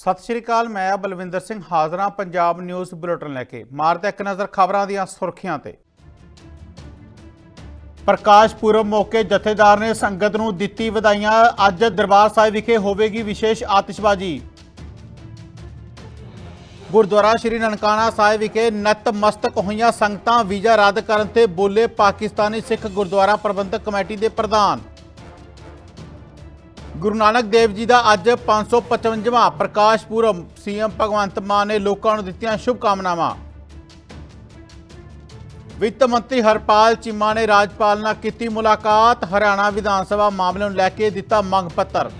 ਸਤਿ ਸ਼੍ਰੀ ਅਕਾਲ, ਮੈਂ ਬਲਵਿੰਦਰ ਸਿੰਘ ਹਾਜ਼ਰਾਂ ਪੰਜਾਬ ਨਿਊਜ਼ ਬੁਲੇਟਿਨ ਲੈ ਕੇ। ਮਾਰਦੇ ਇੱਕ ਨਜ਼ਰ ਖਬਰਾਂ ਦੀਆਂ ਸੁਰਖੀਆਂ ਤੇ। ਪ੍ਰਕਾਸ਼ ਪੁਰਬ ਮੌਕੇ ਜਥੇਦਾਰ ਨੇ ਸੰਗਤ ਨੂੰ ਦਿੱਤੀ ਵਧਾਈਆਂ। ਅੱਜ ਦਰਬਾਰ ਸਾਹਿਬ ਵਿਖੇ ਹੋਵੇਗੀ ਵਿਸ਼ੇਸ਼ ਆਤਿਸ਼ਬਾਜ਼ੀ। ਗੁਰਦੁਆਰਾ ਸ਼੍ਰੀ ਨਨਕਾਣਾ ਸਾਹਿਬ ਵਿਖੇ ਨਤਮਸਤਕ ਹੋਈਆਂ ਸੰਗਤਾਂ ਵੀਜ਼ਾ ਰੱਦ ਕਰਨ ਤੇ ਬੋਲੇ ਪਾਕਿਸਤਾਨੀ ਸਿੱਖ ਗੁਰਦੁਆਰਾ ਪ੍ਰਬੰਧਕ ਕਮੇਟੀ ਦੇ ਪ੍ਰਧਾਨ। ਗੁਰੂ ਨਾਨਕ ਦੇਵ ਜੀ ਦਾ ਅੱਜ 555ਵਾਂ ਪ੍ਰਕਾਸ਼ ਪੁਰਬ। ਸੀਐਮ ਭਗਵੰਤ ਮਾਨ ਨੇ ਲੋਕਾਂ ਨੂੰ ਦਿੱਤੀਆਂ ਸ਼ੁਭ ਕਾਮਨਾਵਾਂ ਵਿੱਤ ਮੰਤਰੀ ਹਰਪਾਲ ਚੀਮਾ ਨੇ ਰਾਜਪਾਲ ਨਾਲ ਕੀਤੀ ਮੁਲਾਕਾਤ। ਹਰਿਆਣਾ ਵਿਧਾਨ ਸਭਾ ਮਾਮਲੇ ਨੂੰ ਲੈ ਕੇ ਦਿੱਤਾ ਮੰਗ ਪੱਤਰ।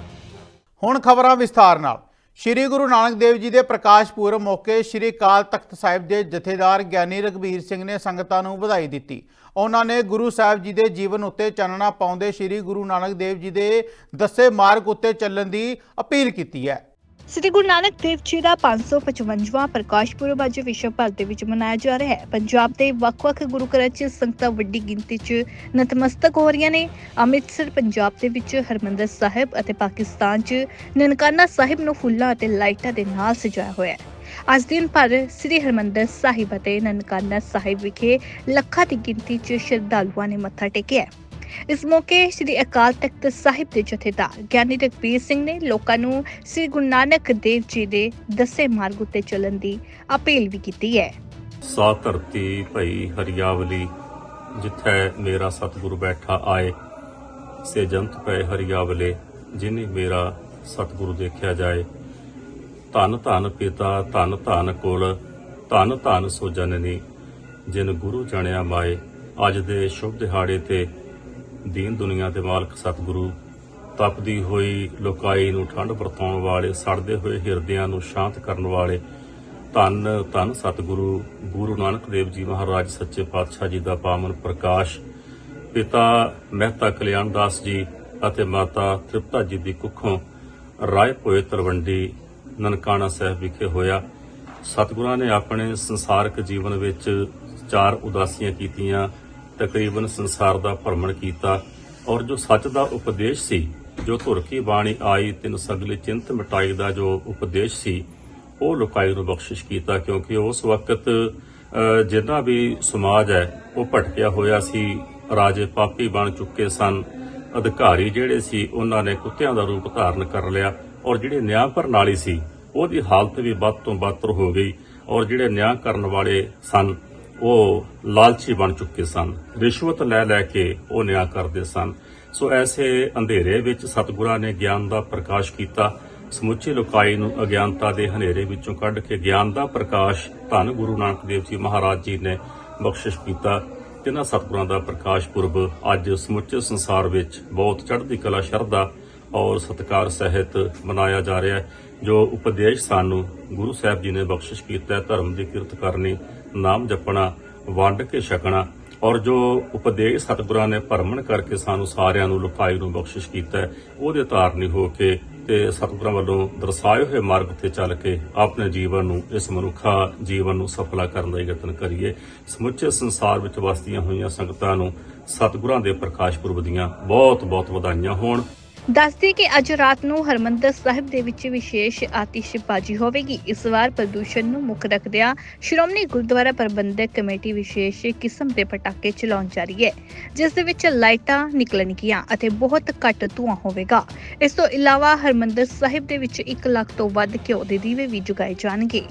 ਹੁਣ ਖਬਰਾਂ ਵਿਸਥਾਰ ਨਾਲ। ਸ਼੍ਰੀ ਗੁਰੂ ਨਾਨਕ ਦੇਵ ਜੀ ਦੇ ਪ੍ਰਕਾਸ਼ ਪੁਰਬ ਮੌਕੇ ਸ਼੍ਰੀ ਕਾਲ ਤਖਤ ਸਾਹਿਬ ਦੇ ਜਥੇਦਾਰ ਗਿਆਨੀ ਰਗਵੀਰ ਸਿੰਘ ਨੇ ਸੰਗਤਾਂ ਨੂੰ ਵਧਾਈ ਦਿੱਤੀ। ਉਹਨਾਂ ਨੇ ਗੁਰੂ ਸਾਹਿਬ ਜੀ ਦੇ ਜੀਵਨ ਉੱਤੇ ਚਾਨਣਾ ਪਾਉਂਦੇ ਸ਼੍ਰੀ ਗੁਰੂ ਨਾਨਕ ਦੇਵ ਜੀ ਦੇ ਦੱਸੇ ਮਾਰਗ ਉੱਤੇ ਚੱਲਣ ਦੀ ਅਪੀਲ ਕੀਤੀ ਹੈ। ਸ੍ਰੀ ਗੁਰੂ ਨਾਨਕ ਦੇਵ ਜੀ ਦਾ 555ਵਾਂ ਪ੍ਰਕਾਸ਼ ਪੁਰਬ ਅੱਜ ਵਿਸ਼ਵ ਭਰ ਦੇ ਵਿੱਚ ਮਨਾਇਆ ਜਾ ਰਿਹਾ ਹੈ। ਪੰਜਾਬ ਦੇ ਵੱਖ-ਵੱਖ ਗੁਰੂ ਘਰਾਂ 'ਚ ਸੰਗਤਾਂ ਵੱਡੀ ਗਿਣਤੀ 'ਚ ਨਤਮਸਤਕ ਹੋ ਰਹੀਆਂ ਨੇ। ਅੰਮ੍ਰਿਤਸਰ, ਪੰਜਾਬ ਦੇ ਵਿੱਚ ਹਰਮੰਦਰ ਸਾਹਿਬ ਅਤੇ ਪਾਕਿਸਤਾਨ 'ਚ ਨਨਕਾਣਾ ਸਾਹਿਬ ਨੂੰ ਫੁੱਲਾਂ ਅਤੇ ਲਾਈਟਾਂ ਦੇ ਨਾਲ ਸਜਾਇਆ ਹੋਇਆ ਹੈ। ਅੱਜ ਦਿਨ ਭਰ ਸ੍ਰੀ ਹਰਮੰਦਰ ਸਾਹਿਬ ਅਤੇ ਨਨਕਾਣਾ ਸਾਹਿਬ ਵਿਖੇ ਲੱਖਾਂ ਦੀ ਗਿਣਤੀ 'ਚ ਸ਼ਰਧਾਲੂਆਂ ਨੇ ਮੱਥਾ ਟੇਕਿਆ ਇਸ ਮੌਕੇ ਸ੍ਰੀ ਅਕਾਲ ਤਖਤ ਸਾਹਿਬ ਦੇ ਜਥੇਦਾਰ ਗਿਆਨੀ ਰਘਬੀਰ ਸਿੰਘ ਨੇ ਲੋਕਾਂ ਨੂੰ ਸ੍ਰੀ ਗੁਰੂ ਨਾਨਕ ਦੇਵ ਜੀ ਦੇ ਦੱਸੇ ਮਾਰਗ ਉੱਤੇ ਚੱਲਣ ਦੀ ਅਪੀਲ ਵੀ ਕੀਤੀ ਹੈ। ਸਾ ਧਰਤੀ ਭਈ ਹਰਿਆਵਲੀ, ਜਿੱਥੈ ਮੇਰਾ ਸਤਿਗੁਰੂ ਬੈਠਾ ਆਏ, ਸੇ ਜੰਤ ਪੈ ਹਰਿਆਵਲੇ, ਜਿਨੇ ਮੇਰਾ ਸਤਿਗੁਰੂ ਦੇਖਿਆ ਜਾਏ। ਧੰਨ ਧੰਨ ਪਿਤਾ, ਧੰਨ ਧੰਨ ਕੋਲ, ਧੰਨ ਧੰਨ ਸੋ ਜਨਨੀ, ਜਿਨ ਗੁਰੂ ਜਾਣਿਆ ਮਾਏ, ਅੱਜ ਦੇ ਸ਼ੁਭ ਦਿਹਾੜੇ ਤੇ ਦੀਨ ਦੁਨੀਆ ਦੇ ਮਾਲਕ ਸਤਿਗੁਰੂ, ਤਪਦੀ ਹੋਈ ਲੋਕਾਈ ਨੂੰ ਠੰਡ ਵਰਤਾਉਣ ਵਾਲੇ, ਸੜਦੇ ਹੋਏ ਹਿਰਦਿਆਂ ਨੂੰ ਸ਼ਾਂਤ ਕਰਨ ਵਾਲੇ ਧੰਨ ਧੰਨ ਸਤਿਗੁਰੂ, ਗੁਰੂ ਨਾਨਕ ਦੇਵ ਜੀ ਮਹਾਰਾਜ, ਸੱਚੇ ਪਾਤਸ਼ਾਹ ਜੀ ਦਾ ਪਾਵਨ ਪ੍ਰਕਾਸ਼, ਪਿਤਾ ਮਹਿਤਾ ਕਲਿਆਣ ਦਾਸ ਜੀ ਅਤੇ ਮਾਤਾ ਤ੍ਰਿਪਤਾ ਜੀ ਦੀ ਕੁੱਖੋਂ ਰਾਏ ਭੋਏ ਤਲਵੰਡੀ, ਨਨਕਾਣਾ ਸਾਹਿਬ ਵਿਖੇ ਹੋਇਆ। ਸਤਿਗੁਰਾਂ ਨੇ ਆਪਣੇ ਸੰਸਾਰਿਕ ਜੀਵਨ ਵਿੱਚ ਚਾਰ ਉਦਾਸੀਆਂ ਕੀਤੀਆਂ। ਤਕਰੀਬਨ ਸੰਸਾਰ ਦਾ ਭ੍ਰਮਣ ਕੀਤਾ ਔਰ ਜੋ ਸੱਚ ਦਾ ਉਪਦੇਸ਼ ਸੀ, ਜੋ ਧੁਰ ਕੀ ਬਾਣੀ ਆਈ, ਤਿੰਨ ਸਗਲੇ ਚਿੰਤ ਮਿਟਾਈ ਦਾ ਜੋ ਉਪਦੇਸ਼ ਸੀ, ਉਹ ਲੋਕਾਈ ਨੂੰ ਬਖਸ਼ਿਸ਼ ਕੀਤਾ ਕਿਉਂਕਿ ਉਸ ਵਕਤ ਜਿੰਨਾ ਵੀ ਸਮਾਜ ਹੈ, ਉਹ ਭਟਕਿਆ ਹੋਇਆ ਸੀ, ਰਾਜੇ ਪਾਪੀ ਬਣ ਚੁੱਕੇ ਸਨ, ਅਧਿਕਾਰੀ ਜਿਹੜੇ ਸੀ, ਉਹਨਾਂ ਨੇ ਕੁੱਤਿਆਂ ਦਾ ਰੂਪ ਧਾਰਨ ਕਰ ਲਿਆ ਔਰ ਜਿਹੜੇ ਨਿਆਂ ਪ੍ਰਣਾਲੀ ਸੀ, ਉਹਦੀ ਹਾਲਤ ਵੀ ਵੱਧ ਤੋਂ ਵੱਧ ਹੋ ਗਈ ਔਰ ਜਿਹੜੇ ਨਿਆਂ ਕਰਨ ਵਾਲੇ ਸਨ ਉਹ ਲਾਲਚੀ ਬਣ ਚੁੱਕੇ ਸਨ। ਰਿਸ਼ਵਤ ਲੈ ਲੈ ਕੇ ਉਹ ਨਿਆਂ ਕਰਦੇ ਸਨ। ਸੋ ਐਸੇ ਅੰਧੇਰੇ ਵਿੱਚ ਸਤਿਗੁਰਾਂ ਨੇ ਗਿਆਨ ਦਾ ਪ੍ਰਕਾਸ਼ ਕੀਤਾ। ਸਮੁੱਚੀ ਲੋਕਾਈ ਨੂੰ ਅਗਿਆਨਤਾ ਦੇ ਹਨੇਰੇ ਵਿੱਚੋਂ ਕੱਢ ਕੇ ਗਿਆਨ ਦਾ ਪ੍ਰਕਾਸ਼ ਧੰਨ ਗੁਰੂ ਨਾਨਕ ਦੇਵ ਜੀ ਮਹਾਰਾਜ ਜੀ ਨੇ ਬਖਸ਼ਿਸ਼ ਕੀਤਾ। ਜਿਨ੍ਹਾਂ ਸਤਿਗੁਰਾਂ ਦਾ ਪ੍ਰਕਾਸ਼ ਪੁਰਬ ਅੱਜ ਸਮੁੱਚੇ ਸੰਸਾਰ ਵਿੱਚ ਬਹੁਤ ਚੜ੍ਹਦੀ ਕਲਾ, ਸ਼ਰਧਾ ਔਰ ਸਤਿਕਾਰ ਸਹਿਤ ਮਨਾਇਆ ਜਾ ਰਿਹਾ ਹੈ। ਜੋ ਉਪਦੇਸ਼ ਸਾਨੂੰ ਗੁਰੂ ਸਾਹਿਬ ਜੀ ਨੇ ਬਖਸ਼ਿਸ਼ ਕੀਤਾ ਧਰਮ ਦੀ ਕਿਰਤ ਕਰਨੀ ਨਾਮ ਜਪਣਾ, ਵੰਡ ਕੇ ਛਕਣਾ ਔਰ ਜੋ ਉਪਦੇਸ਼ ਸਤਿਗੁਰਾਂ ਨੇ ਭਰਮਣ ਕਰਕੇ ਸਾਨੂੰ ਸਾਰਿਆਂ ਨੂੰ ਲੁਕਾਈ ਨੂੰ ਬਖਸ਼ਿਸ਼ ਕੀਤਾ ਉਹਦੇ ਧਾਰਨੀ ਹੋ ਕੇ ਤੇ ਸਤਿਗੁਰਾਂ ਵੱਲੋਂ ਦਰਸਾਏ ਹੋਏ ਮਾਰਗ ਤੇ ਚੱਲ ਕੇ ਆਪਣੇ ਜੀਵਨ ਨੂੰ, ਇਸ ਮਨੁੱਖਾ ਜੀਵਨ ਨੂੰ ਸਫਲਾ ਕਰਨ ਦਾ ਯਤਨ ਕਰੀਏ। ਸਮੁੱਚੇ ਸੰਸਾਰ ਵਿੱਚ ਵਸਦੀਆਂ ਹੋਈਆਂ ਸੰਗਤਾਂ ਨੂੰ ਸਤਿਗੁਰਾਂ ਦੇ ਪ੍ਰਕਾਸ਼ ਪੁਰਬ ਦੀਆਂ ਬਹੁਤ ਬਹੁਤ ਵਧਾਈਆਂ ਹੋਣ। ਦੱਸਦੇ ਕਿ ਅੱਜ ਰਾਤ ਨੂੰ ਹਰਮੰਦਰ ਸਾਹਿਬ ਦੇ ਵਿੱਚ ਵਿਸ਼ੇਸ਼ ਆਤਿਸ਼ਬਾਜ਼ੀ ਹੋਵੇਗੀ। ਇਸ ਵਾਰ ਪ੍ਰਦੂਸ਼ਣ ਨੂੰ ਮੁੱਖ ਰੱਖਦਿਆਂ ਸ਼੍ਰੋਮਣੀ ਗੁਰਦੁਆਰਾ ਪ੍ਰਬੰਧਕ ਕਮੇਟੀ ਵਿਸ਼ੇਸ਼ ਕਿਸਮ ਦੇ ਪਟਾਕੇ ਚਲਾਉਣ ਜਾ ਰਹੀ ਹੈ, ਜਿਸ ਦੇ ਵਿੱਚ ਲਾਈਟਾਂ ਨਿਕਲਣਗੀਆਂ ਅਤੇ ਬਹੁਤ ਘੱਟ ਧੂਆਂ ਹੋਵੇਗਾ। ਇਸ ਤੋਂ ਇਲਾਵਾ ਹਰਮੰਦਰ ਸਾਹਿਬ ਦੇ ਵਿੱਚ 1 ਲੱਖ ਤੋਂ ਵੱਧ ਘਿਓ ਦੇ ਦੀਵੇ ਵੀ ਜਗਾਏ ਜਾਣਗੇ।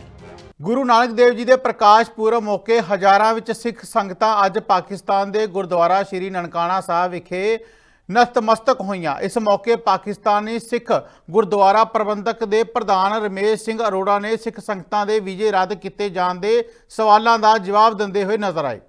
ਗੁਰੂ ਨਾਨਕ ਦੇਵ ਜੀ ਦੇ ਪ੍ਰਕਾਸ਼ ਪੁਰਬ ਮੌਕੇ ਹਜ਼ਾਰਾਂ ਵਿੱਚ ਸਿੱਖ ਸੰਗਤਾਂ ਅੱਜ ਪਾਕਿਸਤਾਨ ਦੇ ਗੁਰਦੁਆਰਾ ਸ਼੍ਰੀ ਨਨਕਾਣਾ ਸਾਹਿਬ ਵਿਖੇ ਨਤਮਸਤਕ ਹੋਈਆਂ। ਇਸ ਮੌਕੇ ਪਾਕਿਸਤਾਨੀ ਸਿੱਖ ਗੁਰਦੁਆਰਾ ਪ੍ਰਬੰਧਕ ਦੇ ਪ੍ਰਧਾਨ ਰਮੇਸ਼ ਸਿੰਘ ਅਰੋੜਾ ਨੇ ਸਿੱਖ ਸੰਗਤਾਂ ਦੇ ਵੀਜ਼ੇ ਰੱਦ ਕੀਤੇ ਜਾਣ ਦੇ ਸਵਾਲਾਂ ਦਾ ਜਵਾਬ ਦਿੰਦੇ ਹੋਏ ਨਜ਼ਰ ਆਏ।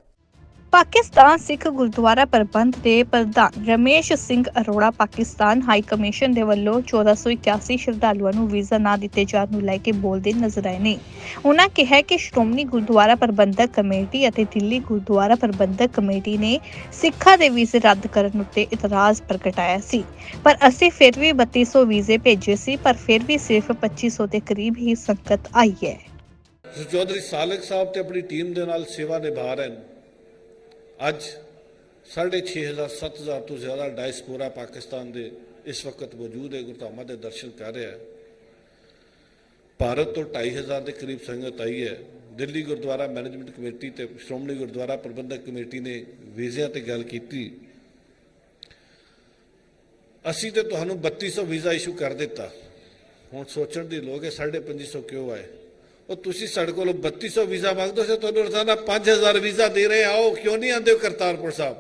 ਪਾਕਿਸਤਾਨ ਸਿੱਖ ਗੁਰਦੁਆਰਾ ਪ੍ਰਬੰਧ ਦੇ ਪ੍ਰਧਾਨ ਰਮੇਸ਼ ਸਿੰਘ ਅਰੋੜਾ ਪਾਕਿਸਤਾਨ ਹਾਈ ਕਮਿਸ਼ਨ ਦੇ ਵੱਲੋਂ 1481 ਸ਼ਰਧਾਲੂਆਂ ਨੂੰ ਵੀਜ਼ਾ ਨਾ ਦਿੱਤੇ ਜਾਣ ਨੂੰ ਲੈ ਕੇ ਬੋਲਦੇ ਨਜ਼ਰ ਆਏ ਨੇ। ਉਹਨਾਂ ਕਿਹਾ ਕਿ ਸ਼੍ਰੋਮਣੀ ਗੁਰਦੁਆਰਾ ਪ੍ਰਬੰਧਕ ਕਮੇਟੀ ਅਤੇ ਦਿੱਲੀ ਗੁਰਦੁਆਰਾ ਪ੍ਰਬੰਧਕ ਕਮੇਟੀ ਨੇ ਸਿੱਖਾਂ ਦੇ ਵੀਜ਼ੇ ਰੱਦ ਕਰਨ ਉੱਤੇ ਇਤਰਾਜ਼ ਪ੍ਰਗਟਾਇਆ ਸੀ। ਪਰ ਅਸੀਂ ਫਿਰ ਵੀ 3200 ਵੀਜ਼ੇ ਭੇਜੇ ਸੀ, ਪਰ ਫਿਰ ਵੀ ਸਿਰਫ 2500 ਦੇ ਕਰੀਬ ਹੀ ਸੰਗਤ ਆਈ ਹੈ। ਚੌਧਰੀ ਸਾਲਕ ਸਾਹਿਬ ਤੇ ਆਪਣੀ ਟੀਮ ਦੇ ਨਾਲ ਸੇਵਾ ਨਿਭਾ ਰਹੇ ਨੇ। ਅੱਜ 6500 7000 ਤੋਂ ਜ਼ਿਆਦਾ ਡਾਇਸਪੋਰਾ ਪਾਕਿਸਤਾਨ ਦੇ ਇਸ ਵਕਤ ਮੌਜੂਦ ਹੈ ਗੁਰਧਾਮਾਂ ਦੇ ਦਰਸ਼ਨ ਕਰ ਰਿਹਾ ਹੈ। ਭਾਰਤ ਤੋਂ 2500 ਦੇ ਕਰੀਬ ਸੰਗਤ ਆਈ ਹੈ। ਦਿੱਲੀ ਗੁਰਦੁਆਰਾ ਮੈਨੇਜਮੈਂਟ ਕਮੇਟੀ ਤੇ ਸ਼੍ਰੋਮਣੀ ਗੁਰਦੁਆਰਾ ਪ੍ਰਬੰਧਕ ਕਮੇਟੀ ਨੇ ਵੀਜ਼ਿਆਂ ਤੇ ਗੱਲ ਕੀਤੀ। ਅਸੀਂ ਤੇ ਤੁਹਾਨੂੰ 3200 ਵੀਜ਼ਾ ਇਸ਼ੂ ਕਰ ਦਿੱਤਾ। ਹੁਣ ਸੋਚਣ ਦੀ ਲੋੜ ਹੈ 2500 ਕਿਉਂ ਆਏ? ਉਹ ਤੁਸੀਂ ਸਾਡੇ ਕੋਲੋਂ 3200 ਵੀਜ਼ਾ ਮੰਗਦੇ ਹੋ ਤੇ ਤੁਹਾਨੂੰ ਰੋਜ਼ਾਨਾ 5000 ਵੀਜ਼ਾ ਦੇ ਰਹੇ ਆਓ ਕਿਉਂ ਨਹੀਂ ਆਉਂਦੇ ਹੋ ਕਰਤਾਰਪੁਰ ਸਾਹਿਬ?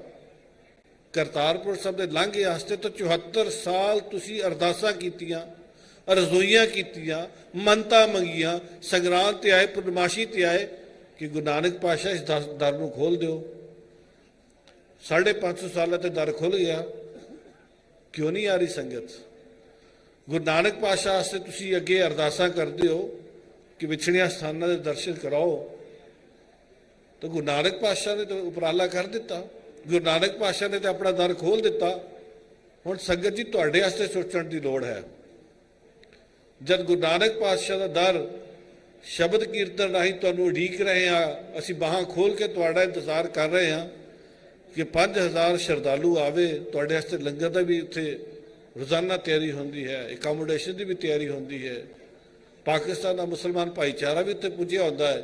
ਕਰਤਾਰਪੁਰ ਸਾਹਿਬ ਦੇ ਲਾਂਘੇ ਵਾਸਤੇ ਤਾਂ 74 ਸਾਲ ਤੁਸੀਂ ਅਰਦਾਸਾਂ ਕੀਤੀਆਂ ਰਜ਼ੋਈਆਂ ਕੀਤੀਆਂ, ਮੰਨਤਾਂ ਮੰਗੀਆਂ, ਸੰਗਰਾਂਦ ਤੇ ਆਏ ਪੂਰਨਮਾਸ਼ੀ ਤੇ ਆਏ, ਕਿ ਗੁਰੂ ਨਾਨਕ ਪਾਸ਼ਾ ਇਸ ਦਰ ਦਰ ਨੂੰ ਖੋਲ ਦਿਓ। ਸਾਢੇ ਪੰਜ ਸੌ ਸਾਲਾਂ ਤੇ ਦਰ ਖੁੱਲ ਗਿਆ। ਕਿਉਂ ਨਹੀਂ ਆ ਰਹੀ ਸੰਗਤ? ਗੁਰੂ ਨਾਨਕ ਪਾਸ਼ਾ ਵਾਸਤੇ ਤੁਸੀਂ ਅੱਗੇ ਅਰਦਾਸਾਂ ਕਰਦੇ ਹੋ। ਕਿ ਵਿਛੜੀਆਂ ਸਥਾਨਾਂ ਦੇ ਦਰਸ਼ਨ ਕਰਾਓ। ਤਾਂ ਗੁਰੂ ਨਾਨਕ ਪਾਸ਼ਾ ਨੇ ਤਾਂ ਉਪਰਾਲਾ ਕਰ ਦਿੱਤਾ। ਗੁਰੂ ਨਾਨਕ ਪਾਸ਼ਾ ਨੇ ਤਾਂ ਆਪਣਾ ਦਰ ਖੋਲ ਦਿੱਤਾ। ਹੁਣ ਸੰਗਤ ਜੀ, ਤੁਹਾਡੇ ਵਾਸਤੇ ਸੋਚਣ ਦੀ ਲੋੜ ਹੈ। ਜਦ ਗੁਰੂ ਨਾਨਕ ਪਾਤਸ਼ਾਹ ਦਾ ਦਰ ਸ਼ਬਦ ਕੀਰਤਨ ਰਾਹੀਂ ਤੁਹਾਨੂੰ ਉਡੀਕ ਰਹੇ ਆ, ਅਸੀਂ ਬਾਹਾਂ ਖੋਲ ਕੇ ਤੁਹਾਡਾ ਇੰਤਜ਼ਾਰ ਕਰ ਰਹੇ ਹਾਂ ਕਿ 5000 ਸ਼ਰਧਾਲੂ ਆਵੇ। ਤੁਹਾਡੇ ਵਾਸਤੇ ਲੰਗਰ ਦਾ ਵੀ ਉੱਥੇ ਰੋਜ਼ਾਨਾ ਤਿਆਰੀ ਹੁੰਦੀ ਹੈ ਅਕਮੋਡੇਸ਼ਨ ਦੀ ਵੀ ਤਿਆਰੀ ਹੁੰਦੀ ਹੈ। ਪਾਕਿਸਤਾਨ ਦਾ ਮੁਸਲਮਾਨ ਭਾਈਚਾਰਾ ਵੀ ਉੱਥੇ ਪੁੱਜਿਆ ਹੁੰਦਾ ਹੈ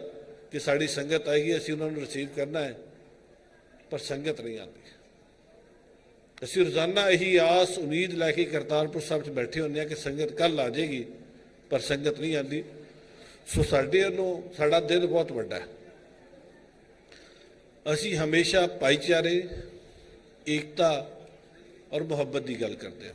ਕਿ ਸਾਡੀ ਸੰਗਤ ਆਏਗੀ ਅਸੀਂ ਉਹਨਾਂ ਨੂੰ ਰਿਸੀਵ ਕਰਨਾ ਹੈ, ਪਰ ਸੰਗਤ ਨਹੀਂ ਆਉਂਦੀ। ਅਸੀਂ ਰੋਜ਼ਾਨਾ ਇਹੀ ਆਸ, ਉਮੀਦ ਲੈ ਕੇ ਕਰਤਾਰਪੁਰ ਸਾਹਿਬ 'ਚ ਬੈਠੇ ਹੁੰਦੇ ਆ ਕਿ ਸੰਗਤ ਕੱਲ ਆ ਜਾਏਗੀ, ਪਰ ਸੰਗਤ ਨਹੀਂ ਆਉਂਦੀ। ਸੋ ਸਾਡੇ ਵੱਲੋਂ, ਸਾਡਾ ਦਿਲ ਬਹੁਤ ਵੱਡਾ ਹੈ। ਅਸੀਂ ਹਮੇਸ਼ਾ ਭਾਈਚਾਰੇ, ਏਕਤਾ ਔਰ ਮੁਹੱਬਤ ਦੀ ਗੱਲ ਕਰਦੇ ਹਾਂ।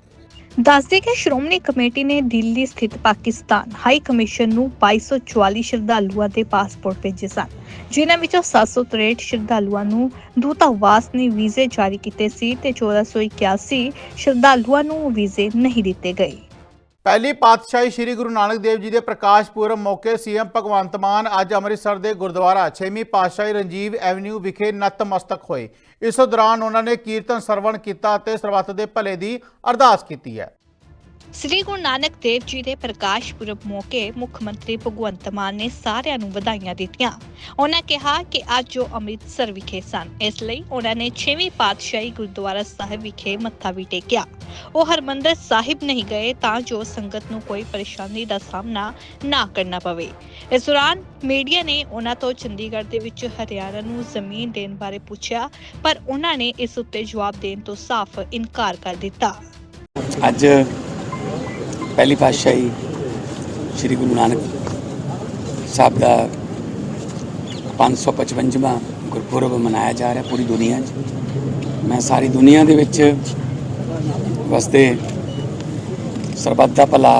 ਦੱਸਦੇ ਕਿ ਸ਼੍ਰੋਮਣੀ ਕਮੇਟੀ ਨੇ ਦਿੱਲੀ ਸਥਿਤ ਪਾਕਿਸਤਾਨ ਹਾਈ ਕਮਿਸ਼ਨ ਨੂੰ 2244 ਸ਼ਰਧਾਲੂਆਂ ਦੇ ਪਾਸਪੋਰਟ ਭੇਜੇ ਸਨ। ਜਿਨ੍ਹਾਂ ਵਿੱਚੋਂ 763 ਸ਼ਰਧਾਲੂਆਂ ਨੂੰ ਦੂਤਾਵਾਸ ਨੇ ਵੀਜ਼ੇ ਜਾਰੀ ਕੀਤੇ ਸੀ ਤੇ 1481 ਸ਼ਰਧਾਲੂਆਂ ਨੂੰ ਵੀਜ਼ੇ ਨਹੀਂ ਦਿੱਤੇ ਗਏ। ਪਹਿਲੀ ਪਾਤਸ਼ਾਹੀ ਸ੍ਰੀ ਗੁਰੂ ਨਾਨਕ ਦੇਵ ਜੀ ਦੇ ਪ੍ਰਕਾਸ਼ ਪੁਰਬ ਮੌਕੇ ਸੀਐਮ ਭਗਵੰਤ ਮਾਨ ਅੱਜ ਅੰਮ੍ਰਿਤਸਰ ਦੇ ਗੁਰਦੁਆਰਾ 6ਵੀਂ ਪਾਤਸ਼ਾਹੀ ਰਣਜੀਵ ਐਵਨਿਊ ਵਿਖੇ ਨਤਮਸਤਕ ਹੋਏ। ਇਸ ਦੌਰਾਨ ਉਹਨਾਂ ਨੇ ਕੀਰਤਨ ਸਰਵਣ ਕੀਤਾ ਅਤੇ ਸਰਬੱਤ ਦੇ ਭਲੇ ਦੀ ਅਰਦਾਸ ਕੀਤੀ ਹੈ। ਸ੍ਰੀ ਗੁਰੂ ਨਾਨਕ ਦੇਵ ਜੀ ਦੇ ਪ੍ਰਕਾਸ਼ ਪੁਰਬ ਮੌਕੇ ਮੁੱਖ ਮੰਤਰੀ ਭਗਵੰਤ ਮਾਨ ਨੇ ਸਾਰਿਆਂ ਨੂੰ ਵਧਾਈਆਂ ਦਿੱਤੀਆਂ। ਉਹਨਾਂ ਕਿਹਾ ਕਿ ਅੱਜ ਉਹ ਅੰਮ੍ਰਿਤਸਰ ਵਿਖੇ ਸਨ। ਇਸ ਲਈ ਉਹਨਾਂ ਨੇ 6ਵੀਂ ਪਾਤਸ਼ਾਹੀ ਗੁਰਦੁਆਰਾ ਸਾਹਿਬ ਵਿਖੇ ਮੱਥਾ ਵੀ ਟੇਕਿਆ। ਉਹ ਹਰਮੰਦਰ ਸਾਹਿਬ ਨਹੀਂ ਗਏ ਤਾਂ ਜੋ ਸੰਗਤ ਨੂੰ ਕੋਈ ਪਰੇਸ਼ਾਨੀ ਦਾ ਸਾਹਮਣਾ ਨਾ ਕਰਨਾ ਪਵੇ। ਇਸ ਦੌਰਾਨ ਮੀਡੀਆ ਨੇ ਉਹਨਾਂ ਤੋਂ ਚੰਡੀਗੜ੍ਹ ਦੇ ਵਿੱਚ ਹਰਿਆਣਾ ਨੂੰ ਜ਼ਮੀਨ ਦੇਣ ਬਾਰੇ ਪੁੱਛਿਆ, ਪਰ ਉਹਨਾਂ ਨੇ ਇਸ ਉੱਤੇ ਜਵਾਬ ਦੇਣ ਤੋਂ ਸਾਫ਼ ਇਨਕਾਰ ਕਰ ਦਿੱਤਾ। ਅੱਜ ਪਹਿਲੀ ਪਾਤਸ਼ਾਹੀ ਸ੍ਰੀ ਗੁਰੂ ਨਾਨਕ ਸਾਹਿਬ ਦਾ 555ਵਾਂ ਗੁਰਪੁਰਬ ਮਨਾਇਆ ਜਾ ਰਿਹਾ ਪੂਰੀ ਦੁਨੀਆ 'ਚ। ਮੈਂ ਸਾਰੀ ਦੁਨੀਆ ਦੇ ਵਿੱਚ ਵਸਦੇ ਸਰਬੱਤ ਦਾ ਭਲਾ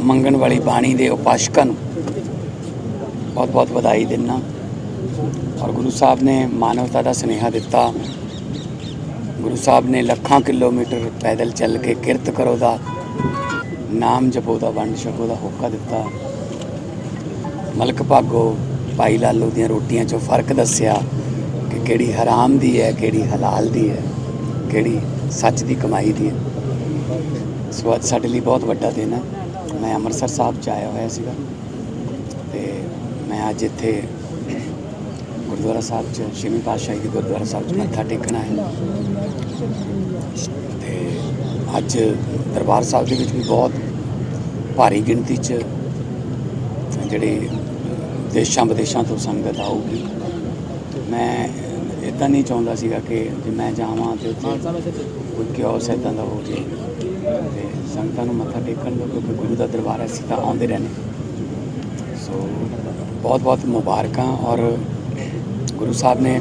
ਮੰਗਣ ਵਾਲੀ ਬਾਣੀ ਦੇ ਉਪਾਸ਼ਕਾਂ ਨੂੰ ਬਹੁਤ ਬਹੁਤ ਵਧਾਈ ਦਿੰਦਾ ਔਰ ਗੁਰੂ ਸਾਹਿਬ ਨੇ ਮਾਨਵਤਾ ਦਾ ਸੁਨੇਹਾ ਦਿੱਤਾ। ਗੁਰੂ ਸਾਹਿਬ ਨੇ ਲੱਖਾਂ ਕਿਲੋਮੀਟਰ ਪੈਦਲ ਚੱਲ ਕੇ ਕਿਰਤ ਕਰੋ ਦਾ ਨਾਮ ਜਪੋ ਦਾ, ਵੰਡ ਛਕੋ ਦਾ, ਹੋਕਾ ਦਿੱਤਾ। ਮਲਕ ਭਾਗੋ, ਭਾਈ ਲਾਲੋ ਦੀਆਂ ਰੋਟੀਆਂ 'ਚੋਂ ਫ਼ਰਕ ਦੱਸਿਆ ਕਿ ਕਿਹੜੀ ਹਰਾਮ ਦੀ ਹੈ, ਕਿਹੜੀ ਹਲਾਲ ਦੀ ਹੈ, ਕਿਹੜੀ ਸੱਚ ਦੀ ਕਮਾਈ ਦੀ ਹੈ। ਸੋ ਅੱਜ ਸਾਡੇ ਲਈ ਬਹੁਤ ਵੱਡਾ ਦਿਨ ਹੈ। ਮੈਂ ਅੰਮ੍ਰਿਤਸਰ ਸਾਹਿਬ 'ਚ ਆਇਆ ਹੋਇਆ ਸੀਗਾ ਤੇ ਮੈਂ ਅੱਜ ਇੱਥੇ ਗੁਰਦੁਆਰਾ ਸਾਹਿਬ 'ਚ ਛੇਵੀਂ ਪਾਤਸ਼ਾਹੀ ਦੇ ਗੁਰਦੁਆਰਾ ਸਾਹਿਬ 'ਚ ਮੱਥਾ ਟੇਕਣਾ ਹੈ ਤੇ ਅੱਜ ਦਰਬਾਰ ਸਾਹਿਬ ਦੇ ਵਿੱਚ ਵੀ ਬਹੁਤ ਭਾਰੀ ਗਿਣਤੀ 'ਚ ਜਿਹੜੇ ਦੇਸ਼ਾਂ ਵਿਦੇਸ਼ਾਂ ਤੋਂ ਸੰਗਤ ਆਊਗੀ। ਮੈਂ ਇਦਾਂ ਨਹੀਂ ਚਾਹੁੰਦਾ ਸੀਗਾ ਕਿ ਜੇ ਮੈਂ ਜਾਵਾਂ ਤੇ ਉੱਥੇ ਕੋਈ ਕਿਉਸ ਇਦਾਂ ਦਾ ਹੋ ਜੇ ਤੇ ਸੰਗਤਾਂ ਨੂੰ ਮੱਥਾ ਟੇਕਣ ਦਾ ਕਿਉਂਕਿ ਗੁਰੂ ਦਾ ਦਰਬਾਰ ਹੈ ਤਾਂ ਆਉਂਦੇ ਰਹਿੰਦੇ। ਸੋ ਬਹੁਤ ਬਹੁਤ ਮੁਬਾਰਕਾਂ ਔਰ ਗੁਰੂ ਸਾਹਿਬ ਨੇ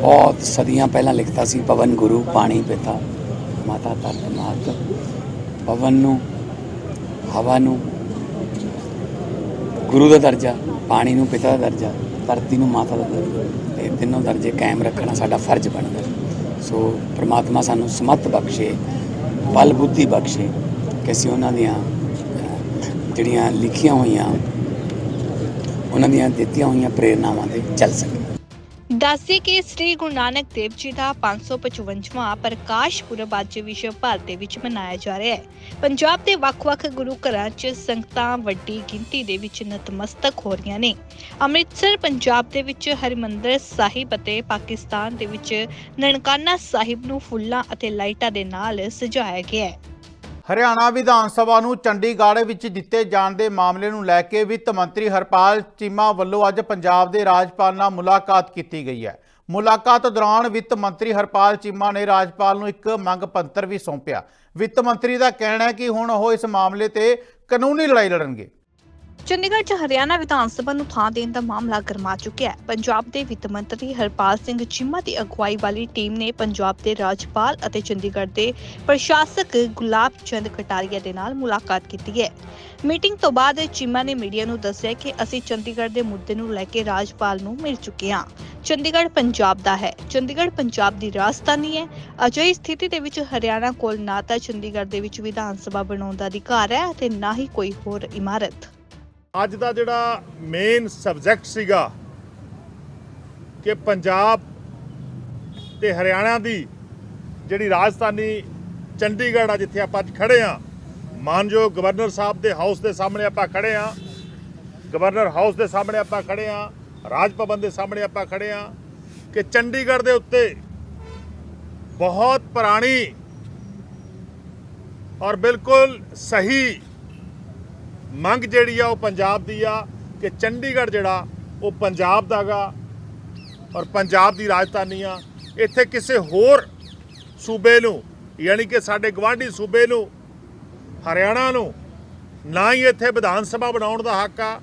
ਬਹੁਤ ਸਦੀਆਂ ਪਹਿਲਾਂ ਲਿਖਤਾ ਸੀ ਪਵਨ ਗੁਰੂ ਪਾਣੀ ਪਿਤਾ ਮਾਤਾ ਤਰਤ ਮਾਤ ਪਵਨ ਨੂੰ ਹਵਾ ਨੂੰ, ਗੁਰੂ ਦਾ ਦਰਜਾ, ਪਾਣੀ ਨੂੰ, ਪਿਤਾ ਦਾ ਦਰਜਾ, ਧਰਤੀ ਨੂੰ, ਮਾਤਾ ਦਾ ਦਰਜਾ। ਇਹ ਤਿੰਨੋਂ ਦਰਜੇ ਕਾਇਮ ਰੱਖਣਾ ਸਾਡਾ ਫਰਜ਼ ਬਣਦਾ। ਸੋ ਪ੍ਰਮਾਤਮਾ ਸਾਨੂੰ ਸਮਤ ਬਖਸ਼ੇ, ਬਲ ਬੁੱਧੀ ਬਖਸ਼ੇ ਕਿ ਅਸੀਂ ਉਹਨਾਂ ਦੀਆਂ ਜਿਹੜੀਆਂ ਲਿਖੀਆਂ ਹੋਈਆਂ, ਉਹਨਾਂ ਦੀਆਂ ਦਿੱਤੀਆਂ ਹੋਈਆਂ ਪ੍ਰੇਰਨਾਵਾਂ ਤੇ ਚੱਲ ਸਕੀਏ। ਦੱਸਦੇ ਕਿ ਸ੍ਰੀ ਗੁਰੂ ਨਾਨਕ ਦੇਵ ਜੀ ਦਾ 555ਵਾਂ ਪ੍ਰਕਾਸ਼ ਪੁਰਬ ਅੱਜ ਵਿਸ਼ਵ ਭਰ ਦੇ ਵਿੱਚ ਮਨਾਇਆ ਜਾ ਰਿਹਾ ਹੈ। ਪੰਜਾਬ ਦੇ ਵੱਖ-ਵੱਖ ਗੁਰੂ ਘਰਾਂ 'ਚ ਸੰਗਤਾਂ ਵੱਡੀ ਗਿਣਤੀ ਦੇ ਵਿੱਚ ਨਤਮਸਤਕ ਹੋ ਰਹੀਆਂ ਨੇ। ਅੰਮ੍ਰਿਤਸਰ, ਪੰਜਾਬ ਦੇ ਵਿੱਚ ਹਰਿਮੰਦਰ ਸਾਹਿਬ ਅਤੇ ਪਾਕਿਸਤਾਨ ਦੇ ਵਿੱਚ ਨਨਕਾਨਾ ਸਾਹਿਬ ਨੂੰ ਫੁੱਲਾਂ ਅਤੇ ਲਾਈਟਾਂ ਦੇ ਨਾਲ ਸਜਾਇਆ ਗਿਆ ਹੈ। ਹਰਿਆਣਾ ਵਿਧਾਨ ਸਭਾ ਨੂੰ ਚੰਡੀਗੜ੍ਹ ਵਿੱਚ ਦਿੱਤੇ ਜਾਣ ਦੇ ਮਾਮਲੇ ਨੂੰ ਲੈ ਕੇ ਵਿੱਤ ਮੰਤਰੀ ਹਰਪਾਲ ਚੀਮਾ ਵੱਲੋਂ ਅੱਜ ਪੰਜਾਬ ਦੇ ਰਾਜਪਾਲ ਨਾਲ ਮੁਲਾਕਾਤ ਕੀਤੀ ਗਈ ਹੈ। ਮੁਲਾਕਾਤ ਦੌਰਾਨ ਵਿੱਤ ਮੰਤਰੀ ਹਰਪਾਲ ਚੀਮਾ ਨੇ ਰਾਜਪਾਲ ਨੂੰ ਇੱਕ ਮੰਗ ਪੱਤਰ ਵੀ ਸੌਂਪਿਆ। ਵਿੱਤ ਮੰਤਰੀ ਦਾ ਕਹਿਣਾ ਹੈ ਕਿ ਹੁਣ ਉਹ ਇਸ ਮਾਮਲੇ ਤੇ ਕਾਨੂੰਨੀ ਲੜਾਈ ਲੜਨਗੇ। ਚੰਡੀਗੜ੍ਹ 'ਚ ਹਰਿਆਣਾ ਵਿਧਾਨ ਸਭਾ ਨੂੰ ਥਾਂ ਦੇਣ ਦਾ ਮਾਮਲਾ ਗਰਮਾ ਚੁੱਕਿਆ ਹੈ। ਪੰਜਾਬ ਦੇ ਵਿੱਤ ਮੰਤਰੀ ਹਰਪਾਲ ਸਿੰਘ ਚੀਮਾ ਦੀ ਅਗਵਾਈ ਵਾਲੀ ਟੀਮ ਨੇ ਪੰਜਾਬ ਦੇ ਰਾਜਪਾਲ ਅਤੇ ਚੰਡੀਗੜ੍ਹ ਦੇ ਪ੍ਰਸ਼ਾਸਕ ਗੁਲਾਬ ਚੰਦ ਕਟਾਰੀਆ ਦੇ ਨਾਲ ਮੁਲਾਕਾਤ ਕੀਤੀ ਹੈ। ਮੀਟਿੰਗ ਤੋਂ ਬਾਅਦ ਚੀਮਾ ਨੇ ਮੀਡੀਆ ਨੂੰ ਦੱਸਿਆ ਕਿ ਅਸੀਂ ਚੰਡੀਗੜ੍ਹ ਦੇ ਮੁੱਦੇ ਨੂੰ ਲੈ ਕੇ ਰਾਜਪਾਲ ਨੂੰ ਮਿਲ ਚੁੱਕੇ ਹਾਂ। ਚੰਡੀਗੜ੍ਹ ਪੰਜਾਬ ਦਾ ਹੈ। ਚੰਡੀਗੜ੍ਹ ਪੰਜਾਬ ਦੀ ਰਾਜਧਾਨੀ ਹੈ। ਅਜਿਹੀ ਸਥਿਤੀ ਦੇ ਵਿੱਚ ਹਰਿਆਣਾ ਕੋਲ ਨਾ ਤਾਂ ਚੰਡੀਗੜ੍ਹ ਦੇ ਵਿੱਚ ਵਿਧਾਨ ਸਭਾ ਬਣਾਉਣ ਦਾ ਅਧਿਕਾਰ ਹੈ ਅਤੇ ਨਾ ਹੀ ਕੋਈ ਹੋਰ ਇਮਾਰਤ। ਅੱਜ ਦਾ ਜਿਹੜਾ ਮੇਨ ਸਬਜੈਕਟ ਸੀਗਾ ਕਿ ਪੰਜਾਬ ਤੇ ਹਰਿਆਣਾ ਦੀ ਜਿਹੜੀ ਰਾਜਧਾਨੀ ਚੰਡੀਗੜ੍ਹ ਆ ਜਿੱਥੇ ਆਪਾਂ ਅੱਜ ਖੜੇ ਆ, ਮਾਨਯੋਗ ਗਵਰਨਰ ਸਾਹਿਬ ਦੇ ਹਾਊਸ ਦੇ ਸਾਹਮਣੇ ਆਪਾਂ ਖੜੇ ਆ ਗਵਰਨਰ ਹਾਊਸ ਦੇ ਸਾਹਮਣੇ ਆਪਾਂ ਖੜੇ ਆ, ਰਾਜ ਭਵਨ ਦੇ ਸਾਹਮਣੇ ਆਪਾਂ ਖੜੇ ਆ ਕਿ ਚੰਡੀਗੜ੍ਹ ਦੇ ਉੱਤੇ ਬਹੁਤ ਪੁਰਾਣੀ ਔਰ ਬਿਲਕੁਲ ਸਹੀ ਮੰਗ ਜਿਹੜੀ ਆ ਉਹ ਪੰਜਾਬ ਦੀ ਆ ਕਿ ਚੰਡੀਗੜ੍ਹ ਜਿਹੜਾ ਉਹ ਪੰਜਾਬ ਦਾਗਾ ਔਰ ਪੰਜਾਬ ਦੀ ਰਾਜਧਾਨੀ ਆ। ਇੱਥੇ ਕਿਸੇ ਹੋਰ ਸੂਬੇ ਨੂੰ, ਯਾਨੀ ਕਿ ਸਾਡੇ ਗਵਾਂਢੀ ਸੂਬੇ ਨੂੰ, ਹਰਿਆਣਾ ਨੂੰ, ਨਾ ਹੀ ਇੱਥੇ ਵਿਧਾਨ ਸਭਾ ਬਣਾਉਣ ਦਾ ਹੱਕ ਆ,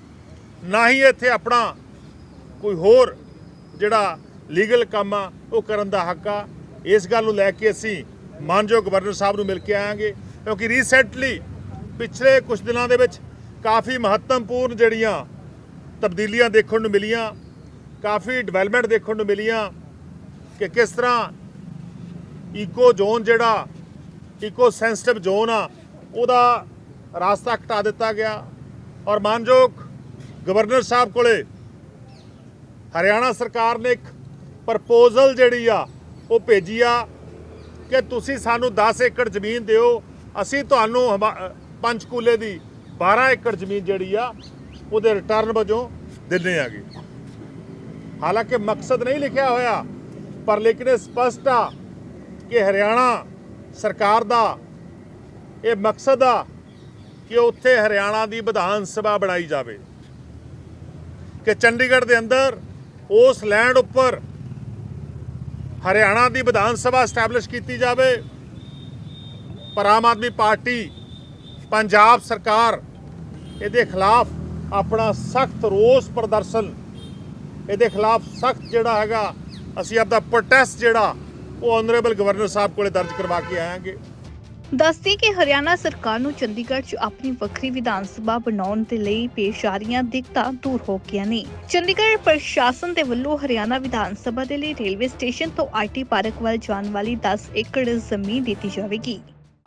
ਨਾ ਹੀ ਇੱਥੇ ਆਪਣਾ ਕੋਈ ਹੋਰ ਜਿਹੜਾ ਲੀਗਲ ਕੰਮ ਆ, ਉਹ ਕਰਨ ਦਾ ਹੱਕ ਆ। ਇਸ ਗੱਲ ਨੂੰ ਲੈ ਕੇ ਅਸੀਂ ਮਾਨਯੋਗ ਗਵਰਨਰ ਸਾਹਿਬ ਨੂੰ ਮਿਲ ਕੇ ਆਵਾਂਗੇ ਕਿਉਂਕਿ ਰੀਸੈਂਟਲੀ ਪਿਛਲੇ ਕੁਝ ਦਿਨਾਂ ਦੇ ਵਿੱਚ ਕਾਫੀ ਮਹੱਤਵਪੂਰਨ ਜਿਹੜੀਆਂ ਤਬਦੀਲੀਆਂ ਦੇਖਣ ਨੂੰ ਮਿਲੀਆਂ, ਕਾਫੀ ਡਿਵੈਲਪਮੈਂਟ ਦੇਖਣ ਨੂੰ ਮਿਲੀਆਂ ਕਿ ਕਿਸ ਤਰ੍ਹਾਂ ਈਕੋ ਜ਼ੋਨ ਜਿਹੜਾ ਈਕੋ ਸੈਂਸਿਟਿਵ ਜ਼ੋਨ ਆ, ਉਹਦਾ ਰਾਸਤਾ ਘਟਾ ਦਿੱਤਾ ਗਿਆ। ਔਰ ਮਾਨਯੋਗ ਗਵਰਨਰ ਸਾਹਿਬ ਕੋਲੇ ਹਰਿਆਣਾ ਸਰਕਾਰ ਨੇ ਇੱਕ ਪ੍ਰਪੋਜ਼ਲ ਜਿਹੜੀ ਆ, ਉਹ ਭੇਜੀ ਆ ਕਿ ਤੁਸੀਂ ਸਾਨੂੰ 10 ਏਕੜ ਜ਼ਮੀਨ ਦਿਓ, ਅਸੀਂ ਤੁਹਾਨੂੰ ਹਮਾ- ਪੰਚਕੂਲੇ ਦੀ 12 ਏਕੜ ਜ਼ਮੀਨ ਜਿਹੜੀ ਆ, ਉਹਦੇ ਰਿਟਰਨ ਵਜੋਂ ਦਿੰਨੇ ਆਗੇ ਹਾਲਾਂਕਿ ਮਕਸਦ ਨਹੀਂ ਲਿਖਿਆ ਹੋਇਆ, ਪਰ ਲੇਕਿਨ ਇਹ ਸਪਸ਼ਟ ਆ ਕਿ ਹਰਿਆਣਾ ਸਰਕਾਰ ਦਾ ਇਹ ਮਕਸਦ ਆ ਕਿ ਉੱਥੇ ਹਰਿਆਣਾ ਦੀ ਵਿਧਾਨ ਸਭਾ ਬਣਾਈ ਜਾਵੇ। ਕਿ ਚੰਡੀਗੜ੍ਹ ਦੇ ਅੰਦਰ ਉਸ ਲੈਂਡ ਉੱਪਰ ਹਰਿਆਣਾ ਦੀ ਵਿਧਾਨ ਸਭਾ ਸਟੈਬਲਿਸ਼ ਕੀਤੀ ਜਾਵੇ। ਪਰ ਆਮ ਆਦਮੀ ਪਾਰਟੀ, ਪੰਜਾਬ ਸਰਕਾਰ ਇਹਦੇ ਖਿਲਾਫ ਆਪਣਾ ਸਖਤ ਰੋਸ ਪ੍ਰਦਰਸ਼ਨ, ਇਹਦੇ ਖਿਲਾਫ ਸਖਤ ਜਿਹੜਾ ਹੈਗਾ, ਅਸੀਂ ਆਪਦਾ ਪ੍ਰੋਟੈਸਟ ਜਿਹੜਾ, ਉਹ ਆਨਰੇਬਲ ਗਵਰਨਰ ਸਾਹਿਬ ਕੋਲੇ ਦਰਜ ਕਰਵਾ ਕੇ ਆਵਾਂਗੇ ਦੱਸਦੀ ਕਿ ਹਰਿਆਣਾ ਸਰਕਾਰ ਨੂੰ ਚੰਡੀਗੜ੍ਹ 'ਚ ਆਪਣੀ ਵੱਖਰੀ ਵਿਧਾਨ ਸਭਾ ਬਣਾਉਣ ਦੇ ਲਈ ਪੇਸ਼ ਆ ਰਹੀਆਂ ਦਿੱਕਤਾਂ ਦੂਰ ਹੋ ਗਈਆਂ ਨੇ। ਚੰਡੀਗੜ੍ਹ ਪ੍ਰਸ਼ਾਸਨ ਦੇ ਵੱਲੋਂ ਹਰਿਆਣਾ ਵਿਧਾਨ ਸਭਾ ਦੇ ਲਈ ਰੇਲਵੇ ਸਟੇਸ਼ਨ ਤੋਂ ਆਈਟੀ ਪਾਰਕ ਵੱਲ ਜਾਣ ਵਾਲੀ 10 ਏਕੜ ਜ਼ਮੀਨ ਦਿੱਤੀ ਜਾਵੇਗੀ।